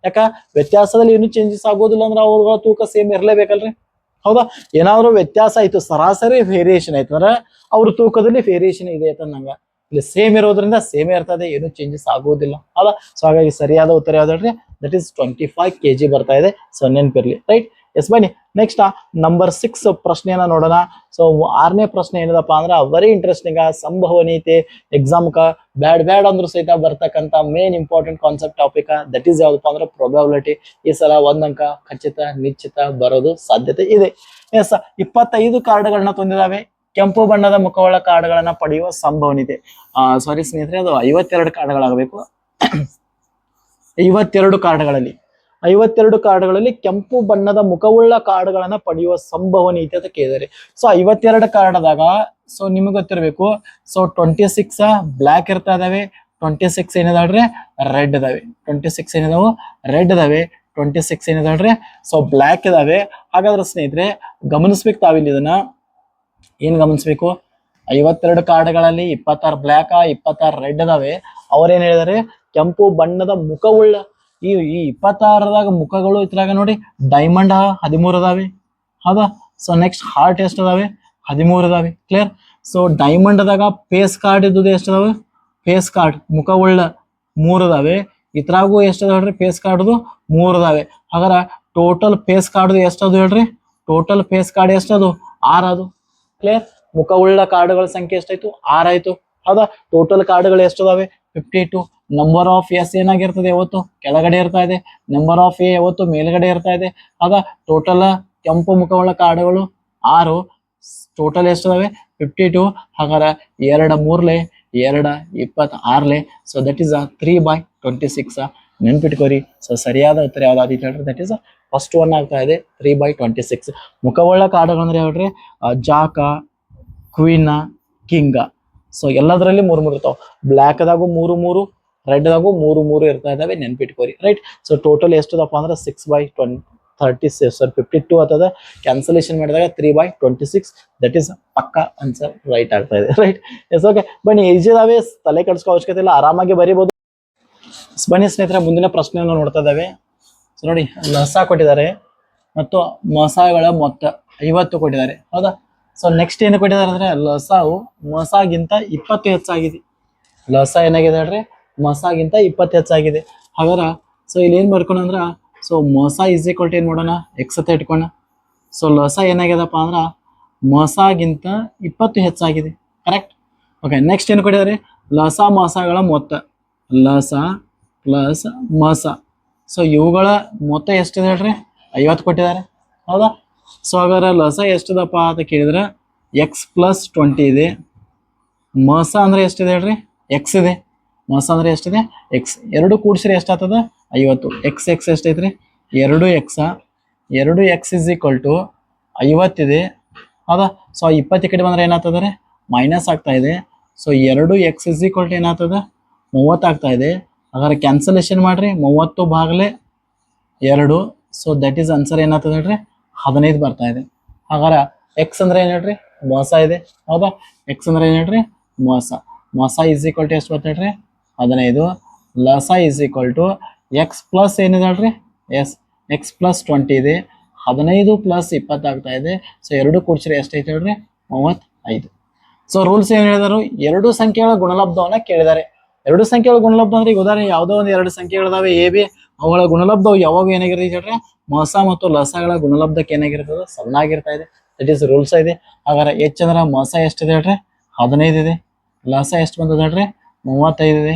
[SPEAKER 1] ಯಾಕ? ವ್ಯತ್ಯಾಸದಲ್ಲಿ ಏನು ಚೇಂಜಸ್ ಆಗೋದಿಲ್ಲ ಅಂದ್ರೆ ಅವ್ರ ತೂಕ ಸೇಮ್ ಇರಲೇಬೇಕಲ್ರಿ? ಹೌದಾ? ಏನಾದ್ರು ವ್ಯತ್ಯಾಸ ಆಯ್ತು, ಸರಾಸರಿ ವೇರಿಯೇಷನ್ ಆಯ್ತು ಅಂದ್ರೆ ಅವ್ರ ತೂಕದಲ್ಲಿ ವೇರಿಯೇಷನ್ ಇದೆ ಅಂತ ನಂಗ ಇಲ್ಲಿ ಸೇಮ್ ಇರೋದ್ರಿಂದ ಸೇಮ್ ಇರ್ತದೆ, ಏನು ಚೇಂಜಸ್ ಆಗೋದಿಲ್ಲ. ಅಲ್ಲ ಸೊ ಹಾಗಾಗಿ ಸರಿಯಾದ ಉತ್ತರ ಯಾವ್ದು that is twenty five K G ಬರ್ತಾ ಇದೆ ಸೊ ನೆನ್ಪಿರ್ಲಿ ರೈಟ್ ಎಸ್ ಬನ್ನಿ. ನೆಕ್ಸ್ಟ್ ನಂಬರ್ ಸಿಕ್ಸ್ ಪ್ರಶ್ನೆಯನ್ನ ನೋಡೋಣ. ಸೊ ಆರನೇ ಪ್ರಶ್ನೆ ಏನಿದಪ್ಪ ಅಂದ್ರೆ ವೆರಿ ಇಂಟ್ರೆಸ್ಟಿಂಗ್ ಸಂಭವನೀಯತೆ ಎಕ್ಸಾಮ್ ಕ ಬ್ಯಾಡ್ ಬ್ಯಾಡ್ ಅಂದ್ರೂ ಸಹಿತ ಬರ್ತಕ್ಕಂಥ main important concept topic that is ಯಾವ್ದಪ್ಪ ಅಂದ್ರೆ ಪ್ರೊಬಾಬಿಲಿಟಿ ಈ ಸಲ ಒಂದ್ ಅಂಕ ಖಚಿತ, ನಿಶ್ಚಿತ ಬರೋದು ಸಾಧ್ಯತೆ ಇದೆ. ಎಸ್ ಇಪ್ಪತ್ತೈದು ಕಾರ್ಡ್ಗಳನ್ನ ತಂದಿದಾವೆ ಕೆಂಪು ಬಣ್ಣದ ಮುಖವಾಳ ಕಾರ್ಡ್ಗಳನ್ನ ಪಡೆಯುವ ಸಂಭವನೀಯತೆ ಸಾರಿ ಸ್ನೇಹಿತರೆ, ಅದು ಐವತ್ತೆರಡು ಕಾರ್ಡ್ಗಳಾಗಬೇಕು ಐವತ್ತೆರಡು ಕಾರ್ಡ್ಗಳಲ್ಲಿ ಐವತ್ತೆರಡು ಕಾರ್ಡ್ಗಳಲ್ಲಿ ಕೆಂಪು ಬಣ್ಣದ ಮುಖವುಳ್ಳ ಕಾರ್ಡ್ಗಳನ್ನ ಪಡೆಯುವ ಸಂಭವನೀಯತೆ ಅಂತ ಕೇಳಿದ್ದಾರೆ. ಸೊ ಐವತ್ತೆರಡು ಕಾರ್ಡ್ದಾಗ ಸೊ ನಿಮಗೆ ಗೊತ್ತಿರಬೇಕು. ಸೊ ಟ್ವೆಂಟಿ ಸಿಕ್ಸ್ ಬ್ಲ್ಯಾಕ್ ಇರ್ತಾ ಇದಾವೆ ಟ್ವೆಂಟಿ ಸಿಕ್ಸ್ ಏನಿದಾಳ್ರೆ ರೆಡ್ ಇದಾವೆ. ಟ್ವೆಂಟಿ ಸಿಕ್ಸ್ ಏನಿದಾವು? ರೆಡ್ ಇದಾವೆ. ಟ್ವೆಂಟಿ ಸಿಕ್ಸ್ ಏನಿದಾಳ್ರೆ ಸೊ ಬ್ಲ್ಯಾಕ್ ಇದಾವೆ. ಹಾಗಾದ್ರೆ ಸ್ನೇಹಿತರೆ, ಗಮನಿಸ್ಬೇಕು ತಾವಿಲ್ಲ ಇದನ್ನ. ಏನ್ ಗಮನಿಸ್ಬೇಕು? ಐವತ್ತೆರಡು ಕಾರ್ಡ್ಗಳಲ್ಲಿ ಇಪ್ಪತ್ತಾರು ಬ್ಲ್ಯಾಕ ಇಪ್ಪತ್ತಾರು ರೆಡ್ ಇದಾವೆ. ಅವ್ರೇನ್ ಹೇಳಿದಾರೆ? ಕೆಂಪು ಬಣ್ಣದ ಮುಖವುಳ್ಳ ಈ ಈ ಇಪ್ಪತ್ತಾರದಾಗ ಮುಖಗಳು ಇತ್ರಾಗ ನೋಡಿ ಡೈಮಂಡ್ ಹದಿಮೂರು ಅದಾವೆ. ಹೌದಾ? ಸೊ ನೆಕ್ಸ್ಟ್ ಹಾರ್ಟ್ ಎಷ್ಟು ಅದಾವೆ? ಹದಿಮೂರು ಅದಾವೆ. ಕ್ಲಿಯರ್ ಸೊ ಡೈಮಂಡ್ದಾಗ ಫೇಸ್ ಕಾರ್ಡ್ ಇದ್ದುದು ಎಷ್ಟು ಅದಾವೆ? ಫೇಸ್ ಕಾರ್ಡ್ ಮುಖವುಳ್ಳ ಮೂರು ಅದಾವೆ. ಇತ್ರಾಗೂ ಎಷ್ಟು ಅದಾವೆ ಹೇಳ್ರಿ? ಫೇಸ್ ಕಾರ್ಡ್ದು ಮೂರು ಅದಾವೆ. ಹಾಗಾರ ಟೋಟಲ್ ಫೇಸ್ ಕಾರ್ಡ್ದು ಎಷ್ಟು ಅದು ಹೇಳ್ರಿ? ಟೋಟಲ್ ಫೇಸ್ ಕಾರ್ಡ್ ಎಷ್ಟು ಅದು? ಆರ್ ಅದು. ಕ್ಲಿಯರ್ ಮುಖವುಳ್ಳ ಕಾರ್ಡ್ಗಳ ಸಂಖ್ಯೆ ಎಷ್ಟಾಯ್ತು ಆರ್ ಆಯ್ತು. ಹೌದಾ? ಟೋಟಲ್ ಕಾರ್ಡ್ಗಳು ಎಷ್ಟು ಅದಾವೆ? Fifty two number of S ಏನಾಗಿರ್ತದೆ ಯಾವತ್ತು? ಕೆಳಗಡೆ ಇರ್ತಾ ಇದೆ ನಂಬರ್ ಆಫ್ ಎ ಯಾವತ್ತು? ಮೇಲ್ಗಡೆ ಇರ್ತಾ ಇದೆ. ಆಗ ಟೋಟಲ್ ಕೆಂಪು ಮುಖವುಳ್ಳ ಕಾರ್ಡ್ಗಳು ಆರು ಟೋಟಲ್ ಎಷ್ಟು ಅದಾವೆ ಫಿಫ್ಟಿ ಟು ಹಾಗಾರ ಎರಡು ಮೂರ್ಲೆ, ಎರಡ ಇಪ್ಪತ್ತ Harley so that is a three by twenty six ನೆನ್ಪಿಟ್ಕೋರಿ. So ಸರಿಯಾದ ಉತ್ತರ ಯಾವ್ದಾದ್ರು ಹೇಳ್ರಿ? ದಟ್ ಈಸ್ ಫಸ್ಟ್ ಒನ್ ಆಗ್ತಾ ಇದೆ ತ್ರೀ ಬೈ ಟ್ವೆಂಟಿ ಸಿಕ್ಸ್ ಮುಖವುಳ್ಳ ಕಾರ್ಡ್ಗಳು ಅಂದ್ರೆ ಹೇಳ್ರಿ ಜಾಕ, ಕ್ವೀನ, ಕಿಂಗ. ಸೊ ಎಲ್ಲದರಲ್ಲಿ ಮೂರು ಮೂರು ಇರ್ತಾವ. ಬ್ಲ್ಯಾಕ್ದಾಗು ಮೂರು ಮೂರು ರೆಡ್ದಾಗೂ ಮೂರು ಮೂರು ಇರ್ತಾ ಇದಾವೆ ನೆನ್ಪಿಟ್ಕೋರಿ. ರೈಟ್ ಸೊ ಟೋಟಲ್ ಎಷ್ಟದಪ್ಪ ಅಂದ್ರೆ six by twen thirty sir fifty two ಆತದ ಕ್ಯಾನ್ಸಲೇಷನ್ ಮಾಡಿದಾಗ three by twenty six that is ಪಕ್ಕ ಆನ್ಸರ್ ರೈಟ್ ಆಗ್ತಾ ಇದೆ. ರೈಟ್ ಎಸ್ ಓಕೆ ಬನ್ನಿ, ಈಜಿದಾವೆ, ತಲೆ ಕಡಿಸ್ಕೋ ಅವಶ್ಯಕತೆ ಇಲ್ಲ, ಆರಾಮಾಗಿ ಬರೀಬಹುದು ಬನ್ನಿ ಸ್ನೇಹಿತರೆ, ಮುಂದಿನ ಪ್ರಶ್ನೆಯನ್ನು ನೋಡ್ತಾ ಇದ್ದಾವೆ. ಸೊ ನೋಡಿ, ಲಸ ಕೊಟ್ಟಿದ್ದಾರೆ ಮತ್ತು ಮಸಾಗಳ ಮೊತ್ತ ಐವತ್ತು ಕೊಟ್ಟಿದ್ದಾರೆ. ಹೌದಾ? ಸೊ ನೆಕ್ಸ್ಟ್ ಏನು ಕೊಟ್ಟಿದ್ದಾರೆ ಅಂದ್ರೆ ಲಸಾವು, ಮಸಾಗಿಂತ ಇಪ್ಪತ್ತು ಹೆಚ್ಚಾಗಿದೆ. ಲಸ ಏನಾಗಿದೆ ಹೇಳ್ರಿ? ಮಸಾಗಿಂತ ಇಪ್ಪತ್ತು ಹೆಚ್ಚಾಗಿದೆ. ಹಾಗಾರ ಸೊ ಇಲ್ಲಿ ಏನು ಬರ್ಕೊಂಡು ಅಂದ್ರೆ ಸೊ ಮೋಸ ಈಸ್ ಈಕ್ವಲ್ ಟು ಏನ್ ಮಾಡೋಣ? ಎಕ್ಸ್ ಅಂತ ಇಟ್ಕೋಣ ಸೊ ಲಸ ಏನಾಗ್ಯದಪ್ಪ ಅಂದ್ರೆ, ಮಸಾಗಿಂತ ಇಪ್ಪತ್ತು ಹೆಚ್ಚಾಗಿದೆ. ಕರೆಕ್ಟ್ ಓಕೆ ನೆಕ್ಸ್ಟ್ ಏನು ಕೊಟ್ಟಿದ್ದಾರೆ? ಲಸ ಮಸಾಗಳ ಮೊತ್ತ. ಲಸ ಪ್ಲಸ್ ಮಸ. ಸೊ ಇವುಗಳ ಮೊತ್ತ ಎಷ್ಟಿದೆ ಹೇಳ್ರಿ? ಐವತ್ತು ಕೊಟ್ಟಿದ್ದಾರೆ. ಹೌದಾ? ಸೊ ಹಾಗಾದ್ರೆ ಲಸ ಎಷ್ಟದಪ್ಪ ಅಂತ ಕೇಳಿದ್ರೆ ಎಕ್ಸ್ ಪ್ಲಸ್ ಟ್ವೆಂಟಿ ಇದೆ. ಮಸ ಅಂದ್ರೆ ಎಷ್ಟಿದೆ ಹೇಳ್ರಿ? ಎಕ್ಸ್ ಇದೆ. ಮಸ ಅಂದ್ರೆ ಎಷ್ಟಿದೆ? ಎಕ್ಸ್ ಎರಡು ಕೂಡಿಸಿದ್ರೆ ಎಷ್ಟಾಗ್ತದ? ಐವತ್ತು. ಎಕ್ಸ್ ಎಕ್ಸ್ ಎಷ್ಟೈತ್ರಿ? ಎರಡು ಎಕ್ಸ ಎರಡು ಎಕ್ಸ್ ಇಸ್ ಈಕ್ವಲ್ ಟು ಐವತ್ತಿದೆ. ಹೌದಾ? ಸೊ ಇಪ್ಪತ್ತು ಕಡೆ ಬಂದ್ರೆ ಏನಾಗ್ತದೆ ಮೈನಸ್ ಆಗ್ತಾ ಇದೆ. ಸೊ ಎರಡು ಎಕ್ಸ್ ಇಸ್ ಈಕ್ವಲ್ ಟು ಏನಾಗ್ತದ? ಮೂವತ್ತು ಆಗ್ತಾ ಇದೆ. ಹಾಗಾದ್ರೆ ಕ್ಯಾನ್ಸಲೇಷನ್ ಮಾಡ್ರಿ. ಮೂವತ್ತು ಭಾಗಲೇ ಎರಡು. ಸೊ ದಟ್ ಈಸ್ ಆನ್ಸರ್ ಏನಾಗ್ತದೆ ಹೇಳ್ರಿ? ಹದಿನೈದು ಬರ್ತಾ ಇದೆ. ಹಾಗಾದ್ರೆ ಎಕ್ಸ್ ಅಂದ್ರೆ ಏನ್ ಹೇಳ್ರಿ? ಮೋಸ ಇದೆ. ಹೌದಾ? ಎಕ್ಸ್ ಅಂದ್ರೆ ಏನ್ ಹೇಳ್ರಿ? ಮೋಸ. ಮೋಸ ಇಸ್ ಈಕ್ವಲ್ ಟು ಎಷ್ಟು ಬರ್ತಾ ಹೇಳ್ರಿ? ಹದಿನೈದು. ಲಸ is equal to X plus ಏನಿದೆ ಹೇಳ್ರಿ? ಎಸ್ ಎಕ್ಸ್ ಪ್ಲಸ್ ಟ್ವೆಂಟಿ ಇದೆ. ಹದಿನೈದು ಪ್ಲಸ್ ಇಪ್ಪತ್ತಾಗ್ತಾ ಇದೆ. ಸೊ ಎರಡು ಕೂಡಿಸಿದ್ರೆ ಎಷ್ಟೈತೆ ಹೇಳ್ರಿ? ಮೂವತ್ತೈದು. ಸೊ ರೂಲ್ಸ್ ಏನ್ ಹೇಳಿದಾರು? ಎರಡು ಸಂಖ್ಯೆಗಳ ಗುಣಲಬ್ಧವನ್ನ ಕೇಳಿದ್ದಾರೆ ಎರಡು ಸಂಖ್ಯೆಗಳ ಗುಣಲಬ್ಧ ಅಂದ್ರೆ ಈಗ ಉದಾಹರಣೆ ಯಾವುದೋ ಒಂದು ಎರಡು ಸಂಖ್ಯೆಗಳಿದಾವೆ ಎ ಬಿ ಅವುಗಳ ಗುಣಲಬ್ಧವು ಯಾವಾಗ ಏನಾಗಿರ್ತೈತೆ ಹೇಳ್ರಿ? ಮೋಸ ಮತ್ತು ಲಸಗಳ ಗುಣಲಬ್ಧಕ್ಕೆ ಏನಾಗಿರ್ತದೆ? ಸಣ್ಣಾಗಿರ್ತಾ ಇದೆ. ದಟ್ ಈಸ್ ರೂಲ್ಸ್ ಇದೆ. ಹಾಗಾದ್ರೆ ಹೆಚ್ಚಂದ್ರೆ ಮೋಸ ಎಷ್ಟಿದೆ ಹೇಳ್ರಿ? ಹದಿನೈದು ಇದೆ. ಲಸ ಎಷ್ಟು ಬಂದದ ಹೇಳ್ರಿ? ಮೂವತ್ತೈದು ಇದೆ.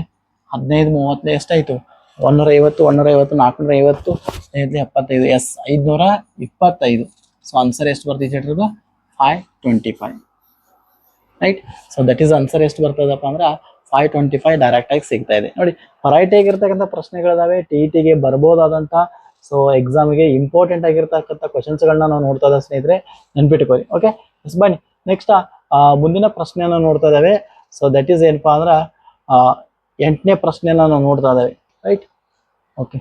[SPEAKER 1] ಹದಿನೈದು, ಮೂವತ್ತೈದು ಎಷ್ಟಾಯ್ತು? ಒಂದೂರ ಐವತ್ತು ಒಂದೂರ ಐವತ್ತು ನಾಲ್ಕುನೂರ ಐವತ್ತು ಐದು ಎಪ್ಪತ್ತೈದು. ಎಸ್ ಐದುನೂರ ಇಪ್ಪತ್ತೈದು ಸೊ ಆನ್ಸರ್ ಎಷ್ಟು ಬರ್ತೈತೆ ಹೇಳ್ರಿ five twenty five right so that is answer ಎಷ್ಟು ಬರ್ತದಪ್ಪ ಅಂದ್ರೆ ಫೈವ್ ಟ್ವೆಂಟಿ ಫೈವ್ ಡೈರೆಕ್ಟ್ ಆಗಿ ಸಿಗ್ತಾ ಇದೆ. ನೋಡಿ ಆಗಿರ್ತಕ್ಕಂಥ ಪ್ರಶ್ನೆಗಳಿದಾವೆ. ಟಿ ಟಿಗೆ ಬರ್ಬೋದಾದಂಥ ಸೊ ಎಕ್ಸಾಮಿಗೆ ಇಂಪಾರ್ಟೆಂಟ್ ಆಗಿರ್ತಕ್ಕಂಥ ಕ್ವಶನ್ಸ್ಗಳನ್ನ ನಾವು ನೋಡ್ತಾ ಇದ್ದ ಸ್ನೇಹಿತರೆ. ನೆನ್ಪಿಟ್ಕೊಳ್ಳಿ ಓಕೆ ಎಸ್ ಬನ್ನಿ. ನೆಕ್ಸ್ಟ್ ಮುಂದಿನ ಪ್ರಶ್ನೆಯನ್ನು ನೋಡ್ತಾ ಇದ್ದಾವೆ. ಸೊ ದಟ್ ಈಸ್ ಏನಪ್ಪಾ ಅಂದ್ರೆ ಎಂಟನೇ ಪ್ರಶ್ನೆಯನ್ನು ನಾವು ನೋಡ್ತಾ ಇದ್ದಾವೆ ರೈಟ್ ಓಕೆ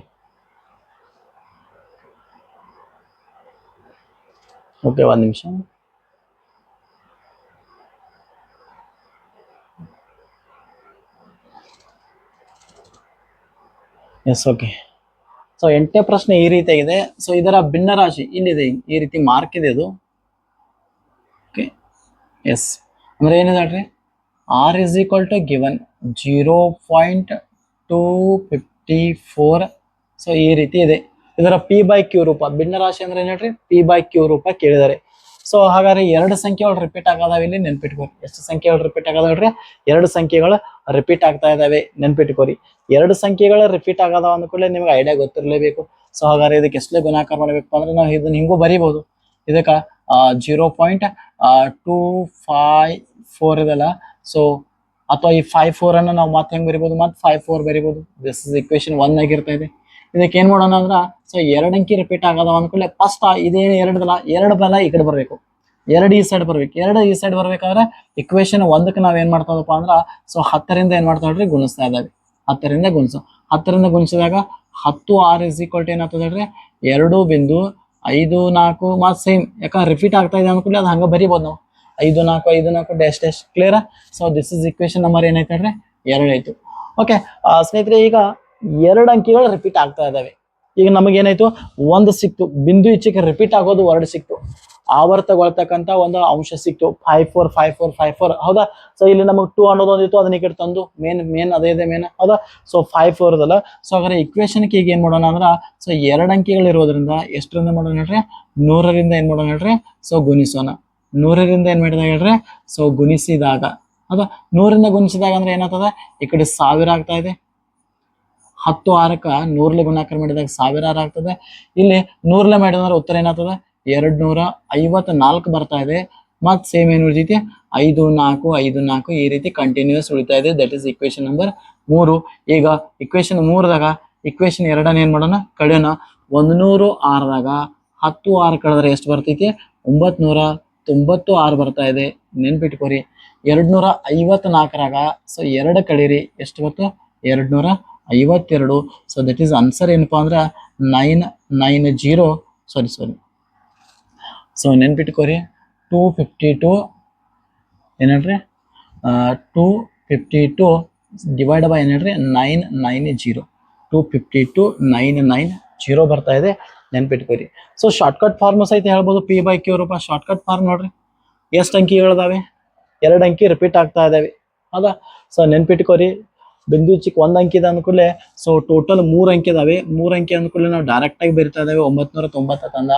[SPEAKER 1] ಓಕೆ ಒಂದು ನಿಮಿಷ. ಎಸ್ ಓಕೆ ಸೊ ಎಂಟನೇ ಪ್ರಶ್ನೆ ಈ ರೀತಿಯಾಗಿದೆ ಸೊ ಇದರ ಭಿನ್ನರಾಶಿ ಇಲ್ಲಿದೆ ಈ ರೀತಿ ಮಾರ್ಕ್ ಇದೆ ಇದು ಓಕೆ ಎಸ್ ಅಂದ್ರೆ ಏನಿದೆ ಹೇಳ್ರಿ? R is equal to given zero point two fifty four so ಈ ರೀತಿ ಇದೆ. ಇದರ ಪಿ ಬೈ ಕ್ಯೂ ರೂಪ. ಭಿನ್ನರಾಶಿ ಅಂದ್ರೆ ಏನ್ ಹೇಳ್ರಿ? ಪಿ ಬೈ ಕ್ಯೂ ರೂಪ ಕೇಳಿದ್ದಾರೆ ಸೊ ಹಾಗಾದ್ರೆ ಎರಡು ಸಂಖ್ಯೆಗಳು ರಿಪೀಟ್ ಆಗದಾವ ಇಲ್ಲಿ ನೆನ್ಪಿಟ್ಕೋ ಎಷ್ಟು ಸಂಖ್ಯೆಗಳು ರಿಪೀಟ್ ಆಗದಾವ್ರಿ ಎರಡು ಸಂಖ್ಯೆಗಳು ರಿಪೀಟ್ ಆಗ್ತಾ ಇದಾವೆ ನೆನ್ಪಿಟ್ಕೋರಿ ಎರಡು ಸಂಖ್ಯೆಗಳು ರಿಪೀಟ್ ಆಗದವ ಅಂದ ಕೂಡಲೇ ನಿಮ್ಗೆ ಐಡಿಯಾ ಗೊತ್ತಿರಲೇಬೇಕು. ಸೊ ಹಾಗಾದ್ರೆ ಇದಕ್ಕೆ ಎಷ್ಟೇ ಗುಣಾಕಾರ ಮಾಡಬೇಕು ಅಂದ್ರೆ ನಾವು ಇದನ್ನ ಹಿಂಗೂ ಬರೀಬಹುದು ಇದಕ್ಕ zero point two five four ಇದಲ್ಲ. ಸೊ ಅಥವಾ ಈ ಫೈವ್ ಫೋರ್ ಅನ್ನ ನಾವು ಮತ್ತೆ ಹೆಂಗ್ ಬರೀಬಹುದು ಮತ್ತೆ ಫೈವ್ ಫೋರ್ ಬರಿಬೋದು. ದಿಸ್ ಇಸ್ ಇಕ್ವೇಶನ್ ಒನ್ ಆಗಿರ್ತಾ ಇದೆ. ಇದಕ್ಕೆ ಏನ್ ಮಾಡೋಣ ಅಂದ್ರ ಸೊ ಎರಡು ಅಂಕಿ ರಿಪೀಟ್ ಆಗದ ಅಂದ್ಕೊಳ್ಳೆ ಫಸ್ಟ್ ಇದೇನು ಎರಡದಲ್ಲ, ಎರಡು ಬಲ ಈ ಕಡೆ ಬರ್ಬೇಕು. ಎರಡು ಈ ಸೈಡ್ ಬರ್ಬೇಕು. ಎರಡು ಈ ಸೈಡ್ ಬರ್ಬೇಕಾದ್ರೆ ಇಕ್ವೇಶನ್ ಒಂದಕ್ಕೆ ನಾವ್ ಏನ್ ಮಾಡ್ತಾವಪ್ಪ ಅಂದ್ರ ಸೊ ಹತ್ತರಿಂದ ಏನ್ ಮಾಡ್ತಾ ಹೇಳ್ರಿ ಗುಣಿಸ್ತಾ ಇದ್ದಾವೆ. ಹತ್ತರಿಂದ ಗುಣಿಸು. ಹತ್ತರಿಂದ ಗುಣಿಸಿದಾಗ ಹತ್ತು ಆರ್ ಇಸ್ ಈಕ್ವಲ್ ಟು ಏನಾಗ್ತದೆ ಹೇಳ್ರಿ? ಎರಡು ಬಿಂದು ಐದು ನಾಲ್ಕು ಮಾತ್ ಸೇಮ್ ಯಾಕಂದ್ರೆ ರಿಪೀಟ್ ಆಗ್ತಾ ಇದೆ ಅನ್ಕೊಳ್ಳಿ ಅದು ಹಂಗ ಬರಿಬೋದು ನಾವು. ಐದು ನಾಲ್ಕು ಐದು ನಾಲ್ಕು dash dash clear so this is equation number ಏನೈತೆ ಹೇಳ್ರಿ? ಎರಡು ಆಯ್ತು ಓಕೆ ಸ್ನೇಹಿತರೆ, ಈಗ ಎರಡು ಅಂಕಿಗಳು ರಿಪೀಟ್ ಆಗ್ತಾ ಇದಾವೆ ಈಗ ನಮಗೇನಾಯ್ತು ಒಂದು ಸಿಕ್ತು. ಬಿಂದು ಈಚೆಗೆ ರಿಪೀಟ್ ಆಗೋದು ವರ್ಡ್ ಸಿಕ್ತು. ಆವರ್ತಗೊಳ್ತಕ್ಕಂತ ಒಂದು ಅಂಶ ಸಿಕ್ತು five four five four five four ಹೌದಾ? ಸೊ ಇಲ್ಲಿ ನಮಗೆ ಟೂ ಅನ್ನೋದು ಒಂದಿತ್ತು, ಅದನ್ನ ಈ ತಂದು ಮೇನ್ ಮೇನ್ ಅದೇ ಇದೆ ಮೇನ್ ಹೌದಾ? ಸೊ ಫೈವ್ ಫೋರ್ ಅದಲ್ಲ ಸೊ ಹಾಗಾದ್ರೆ ಇಕ್ವೇಶನ್ಗೆ ಈಗ ಏನ್ ಮಾಡೋಣ ಅಂದ್ರೆ ಸೊ ಎರಡು ಅಂಕಿಗಳು ಇರೋದ್ರಿಂದ ಎಷ್ಟರಿಂದ ಮಾಡೋಣ ಹೇಳ್ರಿ? ನೂರರಿಂದ ಏನ್ ಮಾಡೋಣ ಹೇಳ್ರಿ? ಸೊ ಗುಣಿಸೋಣ. ನೂರರಿಂದ ಏನ್ ಮಾಡಿದಾಗ ಹೇಳ್ರಿ? ಸೊ ಗುಣಿಸಿದಾಗ. ಹೌದಾ? ನೂರಿಂದ ಗುಣಿಸಿದಾಗ ಅಂದ್ರೆ ಏನಾಗ್ತದೆ? ಈ ಕಡೆ ಸಾವಿರ ಆಗ್ತಾ ಇದೆ. ಹತ್ತು ಆರಕ್ಕ ನೂರ್ಲೆ ಗುಣಾಕಾರ ಮಾಡಿದಾಗ ಸಾವಿರ ಆರು ಆಗ್ತದೆ. ಇಲ್ಲಿ ನೂರ್ಲೆ ಮಾಡಿದ್ರೆ ಉತ್ತರ ಏನಾಗ್ತದೆ? ಎರಡ್ ನೂರ ಐವತ್ತ ನಾಲ್ಕು ಬರ್ತಾ ಇದೆ. ಮತ್ ಸೇಮ್ ಏನ್ ಉಳಿದೈತಿ ಐದು ನಾಲ್ಕು ಐದು ನಾಲ್ಕು ಈ ರೀತಿ ಕಂಟಿನ್ಯೂಸ್ ಉಳಿತಾ ಇದೆ. ದಟ್ ಇಸ್ ಇಕ್ವೇಶನ್ ನಂಬರ್ ಮೂರು. ಈಗ ಇಕ್ವೇಶನ್ ಮೂರದಾಗ ಇಕ್ವೇಶನ್ ಎರಡನ್ನ ಏನ್ ಮಾಡೋಣ? ಕಳೆಯೋಣ ಒಂದು ನೂರು ಆರದಾಗ ಹತ್ತು ಆರು ಕಳೆದ್ರೆ ಎಷ್ಟು ಬರ್ತೈತಿ? ಒಂಬತ್ ನೂರ ತೊಂಬತ್ತು ಆರು ಬರ್ತಾ ಇದೆ. ನೆನ್ಪಿಟ್ಕೋರಿ. ಎರಡ್ ನೂರ ಐವತ್ ನಾಲ್ಕರಾಗ ಸೊ ಎರಡು ಕಳೀರಿ. ಎಷ್ಟು ಬರ್ತು ಎರಡ್ ನೂರ ಐವತ್ತೆರಡು ಸೊ ದಟ್ ಈಸ್ ಆನ್ಸರ್ ಏನಪ್ಪಾ ಅಂದ್ರೆ nine nine zero sorry sorry so ನೆನ್ಪಿಟ್ಕೋರಿ two fifty two ಏನೇಳ್ರಿ two fifty two divide by ಏನೇಳ್ರಿ nine nine zero two fifty two nine nine zero ಬರ್ತಾ ಇದೆ. ನೆನ್ಪಿಟ್ಕೋರಿ ಸೊ ಶಾರ್ಟ್ಕಟ್ ಫಾರ್ಮಸ್ ಐತೆ ಹೇಳ್ಬೋದು. ಪಿ ಬೈ ಕ್ಯೂ ರೂಪ shortcut form ನೋಡ್ರಿ. ಎಷ್ಟು ಅಂಕಿಗಳಿದಾವೆ ಎರಡು ಅಂಕಿ ರಿಪೀಟ್ ಆಗ್ತಾ ಇದಾವೆ. ಹೌದಾ? ಸೊ ನೆನ್ಪಿಟ್ಕೋರಿ ಬಿಂದು ಚಿಕ್ಕ ಒಂದು ಅಂಕಿ ಇದೆ ಅಂದ್ಕೂಡ್ಲೆ. ಸೊ ಟೋಟಲ್ ಮೂರು ಅಂಕಿ ಇದಾವೆ. ಮೂರು ಅಂಕಿ ಅಂದ್ಕೂಡ್ಲೆ ನಾವು ಡೈರೆಕ್ಟಾಗಿ ಬರಿತಾ ಇದಾವೆ. ಒಂಬತ್ನೂರ ತೊಂಬತ್ತ ತಂದ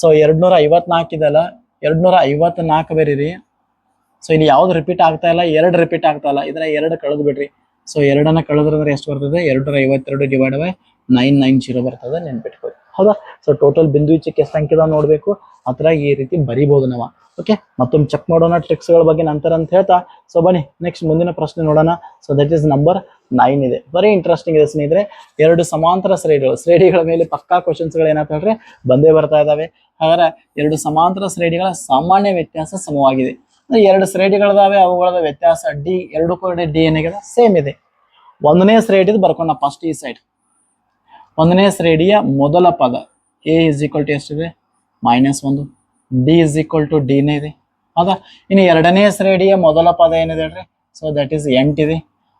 [SPEAKER 1] ಸೊ ಎರಡ್ ನೂರ ಐವತ್ನಾಲ್ಕು ಇದೆಲ್ಲ ಎರಡ್ ನೂರ ಐವತ್ನಾಲ್ಕು ಬೇರಿರಿ. ಸೊ ಇಲ್ಲಿ ಯಾವ್ದು ರಿಪೀಟ್ ಆಗ್ತಾ ಇಲ್ಲ? ಎರಡು ರಿಪೀಟ್ ಆಗ್ತಾ ಇಲ್ಲ. ಇದ್ರ ಎರಡು ಕಳೆದು ಬಿಡ್ರಿ. ಸೊ ಎರಡನ್ನ ಕಳೆದ್ರಂದ್ರೆ ಎಷ್ಟು ಬರ್ತದೆ? ಎರಡು ನೂರ ಐವತ್ತೆರಡು divide by nine nine zero ಬರ್ತದೆ. ನೆನ್ಪಿಟ್ಕೊಳ್ಳಿ. ಹೌದಾ? ಸೊ ಟೋಟಲ್ ಬಿಂದು ಈಚೆಗೆ ಎಷ್ಟು ನೋಡಬೇಕು? ಅದ್ರ ಈ ರೀತಿ ಬರಿಬಹುದು ನಾವು. ಓಕೆ ಮತ್ತೊಮ್ಮೆ ಚೆಕ್ ಮಾಡೋಣ ಟ್ರಿಕ್ಸ್ಗಳ ಬಗ್ಗೆ ನಂತರ ಅಂತ ಹೇಳ್ತಾ. ಸೊ ಬನ್ನಿ ನೆಕ್ಸ್ಟ್ ಮುಂದಿನ ಪ್ರಶ್ನೆ ನೋಡೋಣ. So that is number nine ಇದೆ. ವೆರಿ ಇಂಟ್ರೆಸ್ಟಿಂಗ್ ಇದೆ ಸ್ನೇಹಿತರೆ. ಎರಡು ಸಮಾಂತರ ಶ್ರೇಣಿಗಳು, ಶ್ರೇಣಿಗಳ ಮೇಲೆ ಪಕ್ಕಾ ಕ್ವಶನ್ಸ್ಗಳು ಹೇಳಿದ್ರೆ ಬಂದೇ ಬರ್ತಾ ಇದಾವೆ. ಹಾಗಾದ್ರೆ ಎರಡು ಸಮಾಂತರ ಶ್ರೇಣಿಗಳ ಸಾಮಾನ್ಯ ವ್ಯತ್ಯಾಸ ಸಮವಾಗಿದೆ. ಎರಡು ಶ್ರೇಣಿಗಳಿದಾವೆ ಅವುಗಳ ವ್ಯತ್ಯಾಸ ಡಿ ಎರಡು ಕೂಡ ಡಿ ಏನಾಗಿದೆ ಸೇಮ್ ಇದೆ. ಒಂದನೇ ಶ್ರೇಣಿದು ಬರ್ಕೊಂಡ ಫಸ್ಟ್ ಈ ಸೈಡ್ ಒಂದನೇ ಶ್ರೇಣಿಯ ಮೊದಲ ಪದ. ಎ ಇಸ್ ಈಕ್ವಲ್ ಟು ಎಷ್ಟಿದೆ? ಮೈನಸ್ ಒಂದು. ಡಿ ಇಸ್ ಈಕ್ವಲ್ ಟು ಡಿನೇ ಇದೆ. ಹೌದಾ? ಇನ್ನು ಎರಡನೇ ಶ್ರೇಣಿಯ ಮೊದಲ ಪದ ಏನಿದೆ ಹೇಳ್ರಿ? ಸೊ ದಟ್ ಈಸ್ ಎಂಟಿದೆ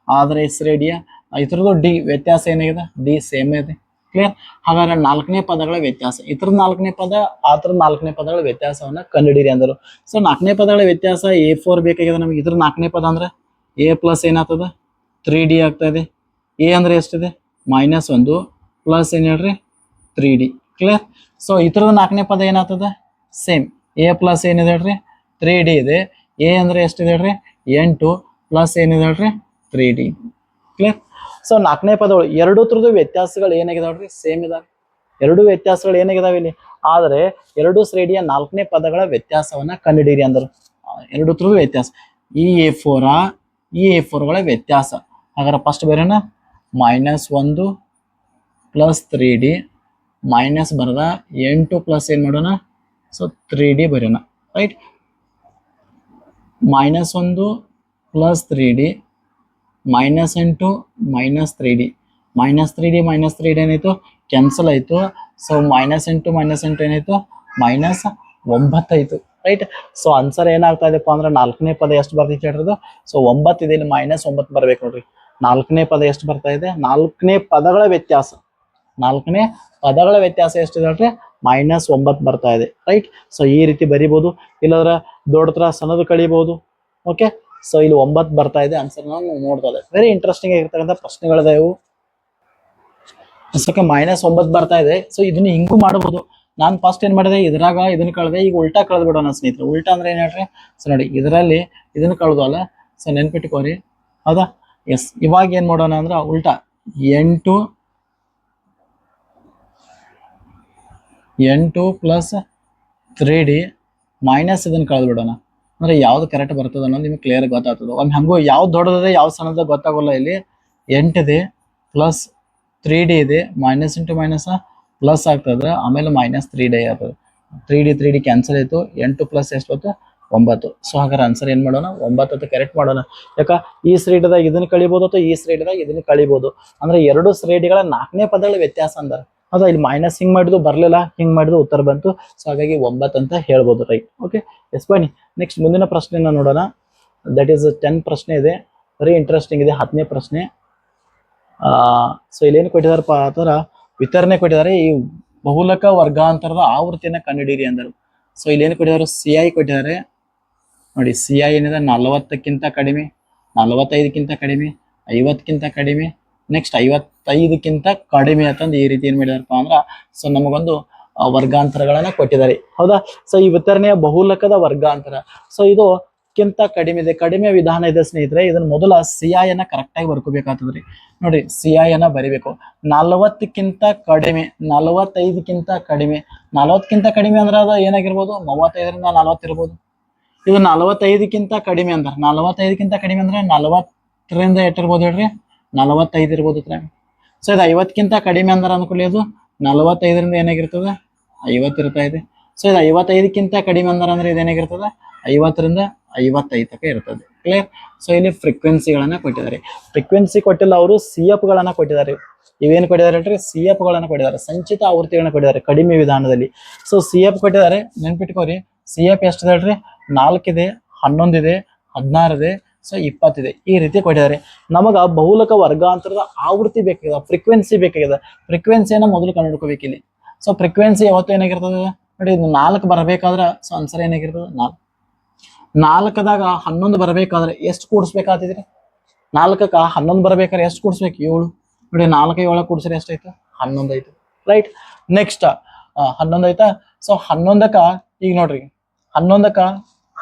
[SPEAKER 1] ಆದ್ರೆ ಈ ಶ್ರೇಣಿಯ, ಇದ್ರದ್ದು ಡಿ ವ್ಯತ್ಯಾಸ ಏನಾಗಿದೆ ಡಿ ಸೇಮ್ ಇದೆ. ಕ್ಲಿಯರ್ ಹಾಗಾದ್ರೆ ನಾಲ್ಕನೇ ಪದಗಳ ವ್ಯತ್ಯಾಸ. ಇತರ ನಾಲ್ಕನೇ ಪದ ಆತರ ನಾಲ್ಕನೇ ಪದಗಳ ವ್ಯತ್ಯಾಸವನ್ನ ಕಂಡುಹಿಡಿರಿ ಅಂದರು. ಸೊ ನಾಲ್ಕನೇ ಪದಗಳ ವ್ಯತ್ಯಾಸ ಎ ಫೋರ್ ಬೇಕಾಗಿದೆ ನಮಗೆ. ಇದ್ರ ನಾಲ್ಕನೇ ಪದ ಅಂದ್ರೆ ಎ ಪ್ಲಸ್ ಏನಾಗ್ತದೆ? ತ್ರೀ ಡಿ ಆಗ್ತಾ ಇದೆ. ಎ ಅಂದ್ರೆ ಎಷ್ಟಿದೆ? ಮೈನಸ್ ಒಂದು. ಪ್ಲಸ್ ಏನು ಹೇಳ್ರಿ? ತ್ರೀ ಡಿ ಕ್ಲಿಯರ್ ಸೊ ಇತರದ ನಾಲ್ಕನೇ ಪದ ಏನಾಗ್ತದ? ಸೇಮ್ ಎ ಪ್ಲಸ್ ಏನಿದೆ ಹೇಳ್ರಿ? ತ್ರೀ ಡಿ ಇದೆ. ಎ ಅಂದ್ರೆ ಎಷ್ಟಿದೆ ಹೇಳ್ರಿ? ಎಂಟು. ಪ್ಲಸ್ ಏನಿದೆ ಹೇಳ್ರಿ? ತ್ರೀ ಡಿ ಕ್ಲಿಯರ್ ಸೊ ನಾಲ್ಕನೇ ಪದಗಳು ಎರಡು ಥರದ ವ್ಯತ್ಯಾಸಗಳು ಏನಾಗಿದಾವೆ ನೋಡ್ರಿ ಸೇಮ್ ಇದಾವೆ. ಎರಡು ವ್ಯತ್ಯಾಸಗಳು ಏನಾಗಿದಾವೆ ಇಲ್ಲಿ? ಆದರೆ, ಎರಡು ಶ್ರೇಡಿಯ ನಾಲ್ಕನೇ ಪದಗಳ ವ್ಯತ್ಯಾಸವನ್ನು ಕಂಡುಹಿಡಿಯಿರಿ ಅಂದರು. ಎರಡು ಥರದ ವ್ಯತ್ಯಾಸ. ಈ ಎ ಫೋರ ಈ ಎ ಫೋರ್ಗಳ ವ್ಯತ್ಯಾಸ. ಹಾಗಾದ್ರೆ ಫಸ್ಟ್ ಬೇರೆನಾ? ಮೈನಸ್ ಒಂದು ಪ್ಲಸ್ ತ್ರೀ ಡಿ ಮೈನಸ್ ಬರದ ಎಂಟು ಪ್ಲಸ್ ಏನು ಮಾಡೋಣ? ಸೊ ತ್ರೀ ಡಿ ಬರೋಣ ರೈಟ್ ಮೈನಸ್ ಒಂದು ಪ್ಲಸ್ ತ್ರೀ ಡಿ ಮೈನಸ್ ಎಂಟು minus three D minus three D minus three D ಏನಾಯ್ತು? ಕ್ಯಾನ್ಸಲ್ ಆಯಿತು. ಸೊ ಮೈನಸ್ ಎಂಟು ಮೈನಸ್ ಎಂಟು ಏನಾಯಿತು? ಮೈನಸ್ ಒಂಬತ್ತಾಯಿತು ರೈಟ್ ಸೊ ಆನ್ಸರ್ ಏನಾಗ್ತಾ ಇದೆಪ್ಪ ಅಂದ್ರೆ ನಾಲ್ಕನೇ ಪದ ಎಷ್ಟು ಬರ್ತೈತೆ ಹೇಳಿರೋದು? ಸೊ ಒಂಬತ್ತಿದೆ ಇಲ್ಲಿ ಮೈನಸ್ ಒಂಬತ್ತು ಬರ್ಬೇಕು ನೋಡ್ರಿ. ನಾಲ್ಕನೇ ಪದ ಎಷ್ಟು ಬರ್ತಾ ಇದೆ? ನಾಲ್ಕನೇ ಪದಗಳ ವ್ಯತ್ಯಾಸ. ನಾಲ್ಕನೇ ಪದಗಳ ವ್ಯತ್ಯಾಸ ಎಷ್ಟಿದೆ ಹೇಳ್ರಿ? ಮೈನಸ್ ಒಂಬತ್ತು ಬರ್ತಾ ಇದೆ ರೈಟ್ ಸೊ ಈ ರೀತಿ ಬರಿಬೋದು, ಇಲ್ಲಾಂದ್ರೆ ದೊಡ್ಡ ತರ ಸಣ್ಣದು ಕಳಿಬಹುದು ಓಕೆ ಸೊ ಇಲ್ಲಿ ಒಂಬತ್ತು ಬರ್ತಾ ಇದೆ ಆನ್ಸರ್ ನಾವು ನೋಡ್ತಾ ಇದೆ ವೆರಿ ಇಂಟ್ರೆಸ್ಟಿಂಗ್ ಆಗಿರ್ತಕ್ಕಂಥ ಪ್ರಶ್ನೆಗಳಿದೆ ಇವು. ಸೊಕ್ಕೆ ಮೈನಸ್ ಒಂಬತ್ತು ಬರ್ತಾ ಇದೆ. ಸೊ ಇದನ್ನ ಹಿಂಗೂ ಮಾಡಬಹುದು. ನಾನು ಫಸ್ಟ್ ಏನ್ ಮಾಡಿದೆ? ಇದ್ರಾಗ ಇದನ್ನ ಕಳೆದೆ. ಈಗ ಉಲ್ಟಾ ಕಳೆದ್ ಬಿಡೋಣ ಸ್ನೇಹಿತರೆ. ಉಲ್ಟಾ ಅಂದ್ರೆ ಏನ್ ಹೇಳ್ರಿ? ಸೊ ನೋಡಿ, ಇದರಲ್ಲಿ ಇದನ್ನ ಕಳೆದು ಅಲ್ಲ. ಸೊ ನೆನ್ಪಿಟ್ಕೋರಿ. ಹೌದಾ? ಎಸ್ ಇವಾಗ ಏನ್ ಮಾಡೋಣ ಅಂದ್ರೆ ಉಲ್ಟಾ. ಎಂಟು ಎಂಟು ಪ್ಲಸ್ ತ್ರೀ ಡಿ ಮೈನಸ್ ಇದನ್ನ ಕಳೆದ್ಬಿಡೋಣ. ಅಂದರೆ ಯಾವ್ದು ಕರೆಕ್ಟ್ ಬರ್ತದೆ ಅನ್ನೋದು ನಿಮ್ಗೆ ಕ್ಲಿಯರ್ ಗೊತ್ತಾಗ್ತದೆ. ಒಮ್ಮೆ ಹಂಗೂ ಯಾವ್ದು ದೊಡ್ಡದಿದೆ, ಯಾವ್ದು ಸಣ್ಣದ ಗೊತ್ತಾಗೋಲ್ಲ ಇಲ್ಲಿ. ಎಂಟಿದೆ ಪ್ಲಸ್ ತ್ರೀ ಡಿ ಇದೆ ಮೈನಸ್ ಇಂಟು ಮೈನಸ್ ಪ್ಲಸ್ ಆಗ್ತದೆ. ಆಮೇಲೆ ಮೈನಸ್ ತ್ರೀ ಡಿ ಆಗ್ತದೆ. Three D three D cancel ಆಯಿತು, ಎಂಟು ಪ್ಲಸ್ ಎಷ್ಟು ಹೊತ್ತು ಒಂಬತ್ತು. ಸೊ ಹಾಗಾದ್ರೆ ಆನ್ಸರ್ ಏನು ಮಾಡೋಣ? ಒಂಬತ್ತು ಅಂತ ಕರೆಕ್ಟ್ ಮಾಡೋಣ. ಯಾಕ? ಈ ಶ್ರೇಣಿದಾಗ ಇದನ್ನ ಕಳಿಬಹುದು ಅಥವಾ ಈ ಶ್ರೇಣಿದಾಗ ಇದನ್ನ ಕಳಿಬೋದು? ಅಂದ್ರೆ ಎರಡು ಶ್ರೇಡಿಗಳ ನಾಲ್ಕನೇ ಪದಗಳ ವ್ಯತ್ಯಾಸ ಅಂದಾರ ಅದ ಇಲ್ಲಿ ಮೈನಸ್ ಹಿಂಗ್ ಮಾಡಿದ್ದು ಬರ್ಲಿಲ್ಲ, ಹಿಂಗ್ ಮಾಡಿದ್ರು ಉತ್ತರ ಬಂತು. ಸೊ ಹಾಗಾಗಿ ಒಂಬತ್ತು ಅಂತ ಹೇಳ್ಬೋದು ರೈಟ್ ಓಕೆ ಎಸ್ ಬನ್ನಿ. ನೆಕ್ಸ್ಟ್ ಮುಂದಿನ ಪ್ರಶ್ನೆನ ನೋಡೋಣ. ದಟ್ ಈಸ್ ಟೆನ್ ಪ್ರಶ್ನೆ ಇದೆ. ವೆರಿ ಇಂಟ್ರೆಸ್ಟಿಂಗ್ ಇದೆ, ಹತ್ತನೇ ಪ್ರಶ್ನೆ. ಸೊ ಇಲ್ಲೇನು ಕೊಟ್ಟಿದಾರಪ್ಪ ಆತರ? ವಿತರಣೆ ಕೊಟ್ಟಿದ್ದಾರೆ. ಈ ಬಹುಲಕ ವರ್ಗಾಂತರದ ಆವೃತ್ತಿಯನ್ನ ಕಂಡುಹಿಡಿಯಿರಿ ಅಂದರು. ಸೊ ಇಲ್ಲೇನು ಕೊಟ್ಟಿದ್ದಾರೆ? ಸಿ ಐ ಕೊಟ್ಟಿದ್ದಾರೆ. ನೋಡಿ ಸಿ ಐ ಏನಿದೆ? ನಲವತ್ತಕ್ಕಿಂತ ಕಡಿಮೆ, ನಲವತ್ತೈದಕ್ಕಿಂತ ಕಡಿಮೆ, ಐವತ್ತಕ್ಕಿಂತ ಕಡಿಮೆ ನೆಕ್ಸ್ಟ್ ಐವತ್ತೈದಕ್ಕಿಂತ ಕಡಿಮೆ ಅಂತಂದು ಈ ರೀತಿ ಏನು ಮಾಡಿದಾರಪ್ಪ ಅಂದ್ರೆ ಸೊ ನಮಗೊಂದು ವರ್ಗಾಂತರಗಳನ್ನ ಕೊಟ್ಟಿದ್ದಾರೆ. ಹೌದಾ? ಸೊ ಈ ವಿತರಣೆಯ ಬಹುಲಕದ ವರ್ಗಾಂತರ. ಸೊ ಇದು ಕಿಂತ ಕಡಿಮೆ ಇದೆ. ಕಡಿಮೆ ವಿಧಾನ ಇದೆ ಸ್ನೇಹಿತರೆ, ಇದನ್ನ ಮೊದಲ ಸಿ ಐ ಅನ್ನ ಕರೆಕ್ಟ್ ಆಗಿ ಬರ್ಕೋಬೇಕಾಗ್ತದ್ರಿ. ನೋಡಿ ಸಿ ಐ ಅನ್ನ ಬರಿಬೇಕು. ನಲವತ್ತಕ್ಕಿಂತ ಕಡಿಮೆ, ನಲವತ್ತೈದಕ್ಕಿಂತ ಕಡಿಮೆ. ನಲವತ್ತಕ್ಕಿಂತ ಕಡಿಮೆ ಅಂದ್ರೆ ಅದು ಏನಾಗಿರ್ಬೋದು? ಮೂವತ್ತೈದರಿಂದ ನಲವತ್ತಿರ್ಬೋದು. ಇದು ನಲವತ್ತೈದಕ್ಕಿಂತ ಕಡಿಮೆ ಅಂದ್ರೆ, ನಲವತ್ತೈದಕ್ಕಿಂತ ಕಡಿಮೆ ಅಂದ್ರೆ ನಲವತ್ತರಿಂದ ಎಟ್ಟಿರ್ಬೋದು ಹೇಳ್ರಿ? ನಲವತ್ತೈದು ಇರ್ಬೋದು ಸೊ ಇದು ಐವತ್ತಕ್ಕಿಂತ ಕಡಿಮೆ ಅಂದ್ರೆ ಅನ್ಕೊಳ್ಳಿ ಅದು ನಲವತ್ತೈದರಿಂದ ಏನಾಗಿರ್ತದೆ? ಐವತ್ತಿರ್ತಾ ಇದೆ. ಸೊ ಇದು ಐವತ್ತೈದಕ್ಕಿಂತ ಕಡಿಮೆ ಅಂದ್ರೆ ಅಂದ್ರೆ ಇದೇನಾಗಿರ್ತದೆ ಐವತ್ತರಿಂದ ಐವತ್ತೈದು ತಕ್ಕ ಇರ್ತದೆ. ಕ್ಲಿಯರ್ ಸೊ ಇಲ್ಲಿ ಫ್ರೀಕ್ವೆನ್ಸಿಗಳನ್ನ ಕೊಟ್ಟಿದ್ದಾರೆ. ಫ್ರೀಕ್ವೆನ್ಸಿ ಕೊಟ್ಟಿಲ್ಲ ಅವರು ಸಿ ಎಫ್ಗಳನ್ನು ಕೊಟ್ಟಿದ್ದಾರೆ. ಇವೇನು ಕೊಟ್ಟಿದ್ದಾರೆ ಹೇಳ್ರಿ? ಸಿ ಎಫ್ಗಳನ್ನು ಕೊಟ್ಟಿದ್ದಾರೆ. ಸಂಚಿತ ಆವೃತ್ತಿಗಳನ್ನ ಕೊಟ್ಟಿದ್ದಾರೆ ಕಡಿಮೆ ವಿಧಾನದಲ್ಲಿ. ಸೊ ಸಿ ಎಫ್ ಕೊಟ್ಟಿದ್ದಾರೆ. ನೆನ್ಪಿಟ್ಕೋರಿ. ಸಿ ಎಫ್ ಎಷ್ಟಿದೆ ಹೇಳ್ರಿ? ನಾಲ್ಕಿದೆ, ಹನ್ನೊಂದಿದೆ, ಹದಿನಾರಿದೆ ಸೊ, ಇಪ್ಪತ್ತಿದೆ. ಈ ರೀತಿ ಕೊಟ್ಟಿದ್ದಾರೆ. ನಮಗ ಬಹುಲಕ ವರ್ಗಾಂತರದ ಆವೃತ್ತಿ ಬೇಕಾಗಿದೆ. ಫ್ರೀಕ್ವೆನ್ಸಿ ಬೇಕಾಗಿದೆ. ಫ್ರೀಕ್ವೆನ್ಸಿಯನ್ನು ಮೊದಲು ಕಂಡುಹಿಡ್ಕೋಬೇಕು ಇಲ್ಲಿ ಸೊ, ಫ್ರೀಕ್ವೆನ್ಸಿ ಯಾವತ್ತು ಏನಾಗಿರ್ತದೆ? ನೋಡಿ, ಇದು ನಾಲ್ಕು ಬರಬೇಕಾದ್ರೆ, ಸೊ, ಆನ್ಸರ್ ಏನಾಗಿರ್ತದೆ? ನಾಲ್ಕು. ನಾಲ್ಕದಾಗ ಹನ್ನೊಂದು ಬರಬೇಕಾದ್ರೆ ಎಷ್ಟು ಕೂಡಿಸ್ಬೇಕಾಗ್ತಿದ್ರಿ ನಾಲ್ಕಕ್ಕೆ ಹನ್ನೊಂದು ಬರಬೇಕಾದ್ರೆ ಎಷ್ಟು ಕೂಡಿಸ್ಬೇಕು? ಏಳು. ನೋಡಿ, ನಾಲ್ಕು ಏಳು ಕೂಡಿಸ್ರೆ ಎಷ್ಟಾಯ್ತು? ಹನ್ನೊಂದು ಆಯ್ತು. ರೈಟ್? ನೆಕ್ಸ್ಟ್ ಹನ್ನೊಂದು ಆಯ್ತಾ? ಸೊ, ಹನ್ನೊಂದಕ್ಕ, ಈಗ ನೋಡ್ರಿ. ಹನ್ನೊಂದಕ್ಕ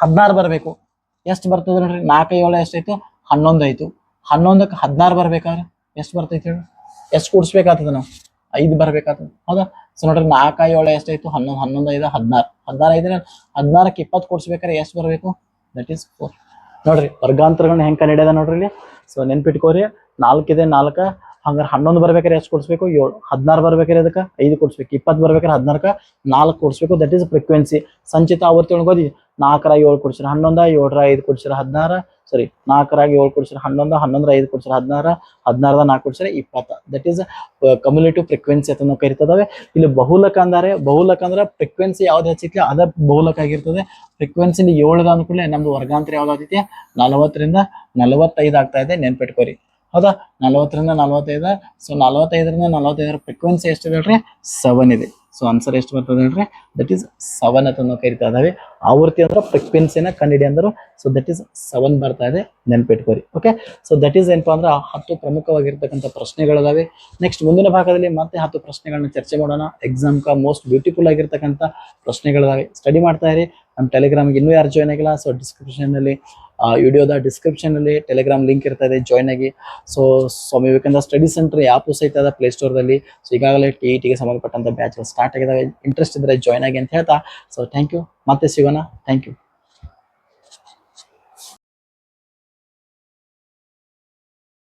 [SPEAKER 1] ಹದಿನಾರು ಬರಬೇಕು. ಎಷ್ಟು ಬರ್ತದೆ ನೋಡ್ರಿ ನಾಲ್ಕು ಏಳು ಎಷ್ಟಾಯ್ತು ಹನ್ನೊಂದು ಆಯ್ತು ಹನ್ನೊಂದಕ್ಕೆ ಹದಿನಾರು ಬರ್ಬೇಕಾದ್ರೆ ಎಷ್ಟು ಬರ್ತೈತಿ ಹೇಳಿ? ಎಷ್ಟು ಕೂಡಿಸ್ಬೇಕಾಗ್ತದೆ ನಾವು? ಐದು ಬರ್ಬೇಕಾಗ್ತದೆ ಹೌದಾ? ಸೊ ನೋಡ್ರಿ, ನಾಲ್ಕು ಏಳು ಎಷ್ಟಾಯ್ತು ಹನ್ನೊಂದು ಹನ್ನೊಂದು ಐದು ಹದಿನಾರು. ಹದಿನಾರು ಐದ್ರೆ ಹದಿನಾರಕ್ಕೆ ಇಪ್ಪತ್ತು ಕೂಡಿಸ್ಬೇಕಾದ್ರೆ ಎಷ್ಟು ಬರಬೇಕು? ದಟ್ ಈಸ್ ಫೋರ್ ನೋಡ್ರಿ, ವರ್ಗಾಂತರಗಳನ್ನ ಹೆಂಗೆ ಕಂಡಿಡಿಯದ ನೋಡ್ರಿ ಇಲ್ಲಿ? ಸೊ ನೆನ್ಪಿಟ್ಕೋರಿ ನಾಲ್ಕಿದೆ ನಾಲ್ಕ ಹಂಗಾರೆ ಹನ್ನೊಂದು ಬರ್ಬೇಕಾದ್ರೆ ಎಷ್ಟು ಕೊಡಿಸ್ಬೇಕು? ಏಳು ಹದಿನಾರು ಬರ್ಬೇಕಾದ್ರೆ ಅದಕ್ಕೆ ಐದು ಕೊಡಿಸ್ಬೇಕು. ಇಪ್ಪತ್ತು ಬರ್ಬೇಕಾದ್ರೆ ಹದಿನಾರಕ್ಕೆ ನಾಲ್ಕು ಕೊಡಿಸ್ಬೇಕು. ದಟ್ ಈಸ್ ಫ್ರೀಕ್ವೆನ್ಸಿ ಸಂಚಿತ ಆವರ್ತಿ ಒಳಗೆ ಓದಿ ನಾಲ್ಕರ ಏಳು ಕೊಡ್ಸಿರ ಹನ್ನೊಂದ, ಏಳರ ಐದು ಕೊಡ್ಸಿರ ಹದಿನಾರ ಸಾರಿ ನಾಲ್ಕರಾಗ ಏಳು ಕೊಡ್ಸಿರ ಹನ್ನೊಂದು, ಹನ್ನೊಂದರ ಐದು ಕೊಡ್ಸಿರ ಹದಿನಾರ, ಹದಿನಾರದ ನಾಲ್ಕು ಕೊಡ್ಸಿರ ಇಪ್ಪತ್ತ. ದಟ್ ಈಸ್ ಕಮ್ಯುಲೇಟಿವ್ ಫ್ರೀಕ್ವೆನ್ಸಿ ಅಂತ ಕರಿತದವೆ. ಇಲ್ಲಿ ಬಹುಲಕ ಅಂದರೆ, ಬಹುಲಕ ಅಂದ್ರೆ ಫ್ರೀಕ್ವೆನ್ಸಿ ಯಾವ್ದು ಹೆಚ್ಚೈತಿ ಅದ ಬಹುಲಕ ಆಗಿರ್ತದೆ. ಫ್ರೀಕ್ವೆನ್ಸಿ ಏಳದ ಅಂದ್ಕೂಡಲೇ ನಮ್ದು ವರ್ಗಾಂತರ ಯಾವ್ದಾಗ್ತೈತಿ ನಲವತ್ತರಿಂದ ನಲವತ್ತೈದು ಆಗ್ತಾ ಇದೆ ನೆನ್ಪಿಟ್ಕೋರಿ. ಹೌದಾ? ನಲವತ್ತರಿಂದ ನಲವತ್ತೈದು. ಸೊ ನಲವತ್ತೈದರಿಂದ ನಲವತ್ತೈದರ ಫ್ರೀಕ್ವೆನ್ಸಿ ಎಷ್ಟು ಹೇಳ್ರಿ? ಸೆವೆನ್ ಇದೆ. ಸೊ ಆನ್ಸರ್ ಎಷ್ಟು ಬರ್ತದೆ ಹೇಳ್ರಿ? ದಟ್ ಈಸ್ ಸೆವೆನ್ ಅಂತ ನಾವು ಕರಿತಾ ಇದಾವೆ ಆವೃತ್ತಿ ಅಂದ್ರೆ ಫ್ರೀಕ್ವೆನ್ಸಿನ ಕಂಡಿಡಿ ಅಂದರು ಸೊ ದಟ್ ಈಸ್ ಸೆವೆನ್ ಬರ್ತಾ ಇದೆ. ನೆನ್ಪಿಟ್ಕೋರಿ. ಓಕೆ ಸೊ ದಟ್ ಈಸ್ ಏನಪ್ಪಾ ಅಂದ್ರೆ ಹತ್ತು ಪ್ರಮುಖವಾಗಿರ್ತಕ್ಕಂಥ ಪ್ರಶ್ನೆಗಳಿದಾವೆ. ನೆಕ್ಸ್ಟ್ ಮುಂದಿನ ಭಾಗದಲ್ಲಿ ಮತ್ತೆ ಹತ್ತು ಪ್ರಶ್ನೆಗಳನ್ನ ಚರ್ಚೆ ಮಾಡೋಣ. ಎಕ್ಸಾಮ್ ಕ ಮೋಸ್ಟ್ ಬ್ಯೂಟಿಫುಲ್ ಆಗಿರ್ತಕ್ಕಂಥ ಪ್ರಶ್ನೆಗಳಿದಾವೆ. ಸ್ಟಡಿ ಮಾಡ್ತಾ ಇರಿ. ನಮ್ಮ ಟೆಲಿಗ್ರಾಮ್ಗೆ ಇನ್ನೂ ಯಾರು ಜಾಯ್ನ್ ಆಗಿಲ್ಲ. ಸೊ ಡಿಸ್ಕ್ರಿಪ್ಷನ್ ಅಲ್ಲಿ ವಿಡಿಯೋದ ಡಿಸ್ಕ್ರಿಪ್ಷನ್ ಅಲ್ಲಿ ಟೆಲಿಗ್ರಾಮ್ ಲಿಂಕ್ ಇರ್ತಾ ಇದೆ ಜಾಯ್ನ್ ಆಗಿ. So Swami Vivekananda study centre app ಸಹಿತ ಅದ ಪ್ಲೇಸ್ಟೋರ್ದಲ್ಲಿ ಸೊ ಈಗಾಗಲೇ ಟಿ ಟಿಗೆ ಸಂಬಂಧಪಟ್ಟಂತ ಬ್ಯಾಚ್ ಸ್ಟಾರ್ಟ್ ಆಗಿದಾವೆ. ಇಂಟ್ರೆಸ್ಟ್ ಇದ್ರೆ ಜಾಯ್ನ್ ಆಗಿ ಅಂತ ಹೇಳ್ತಾ. ಸೊ ಥ್ಯಾಂಕ್ ಯು ಮತ್ತೆ ಸಿಗೋಣ. Thank you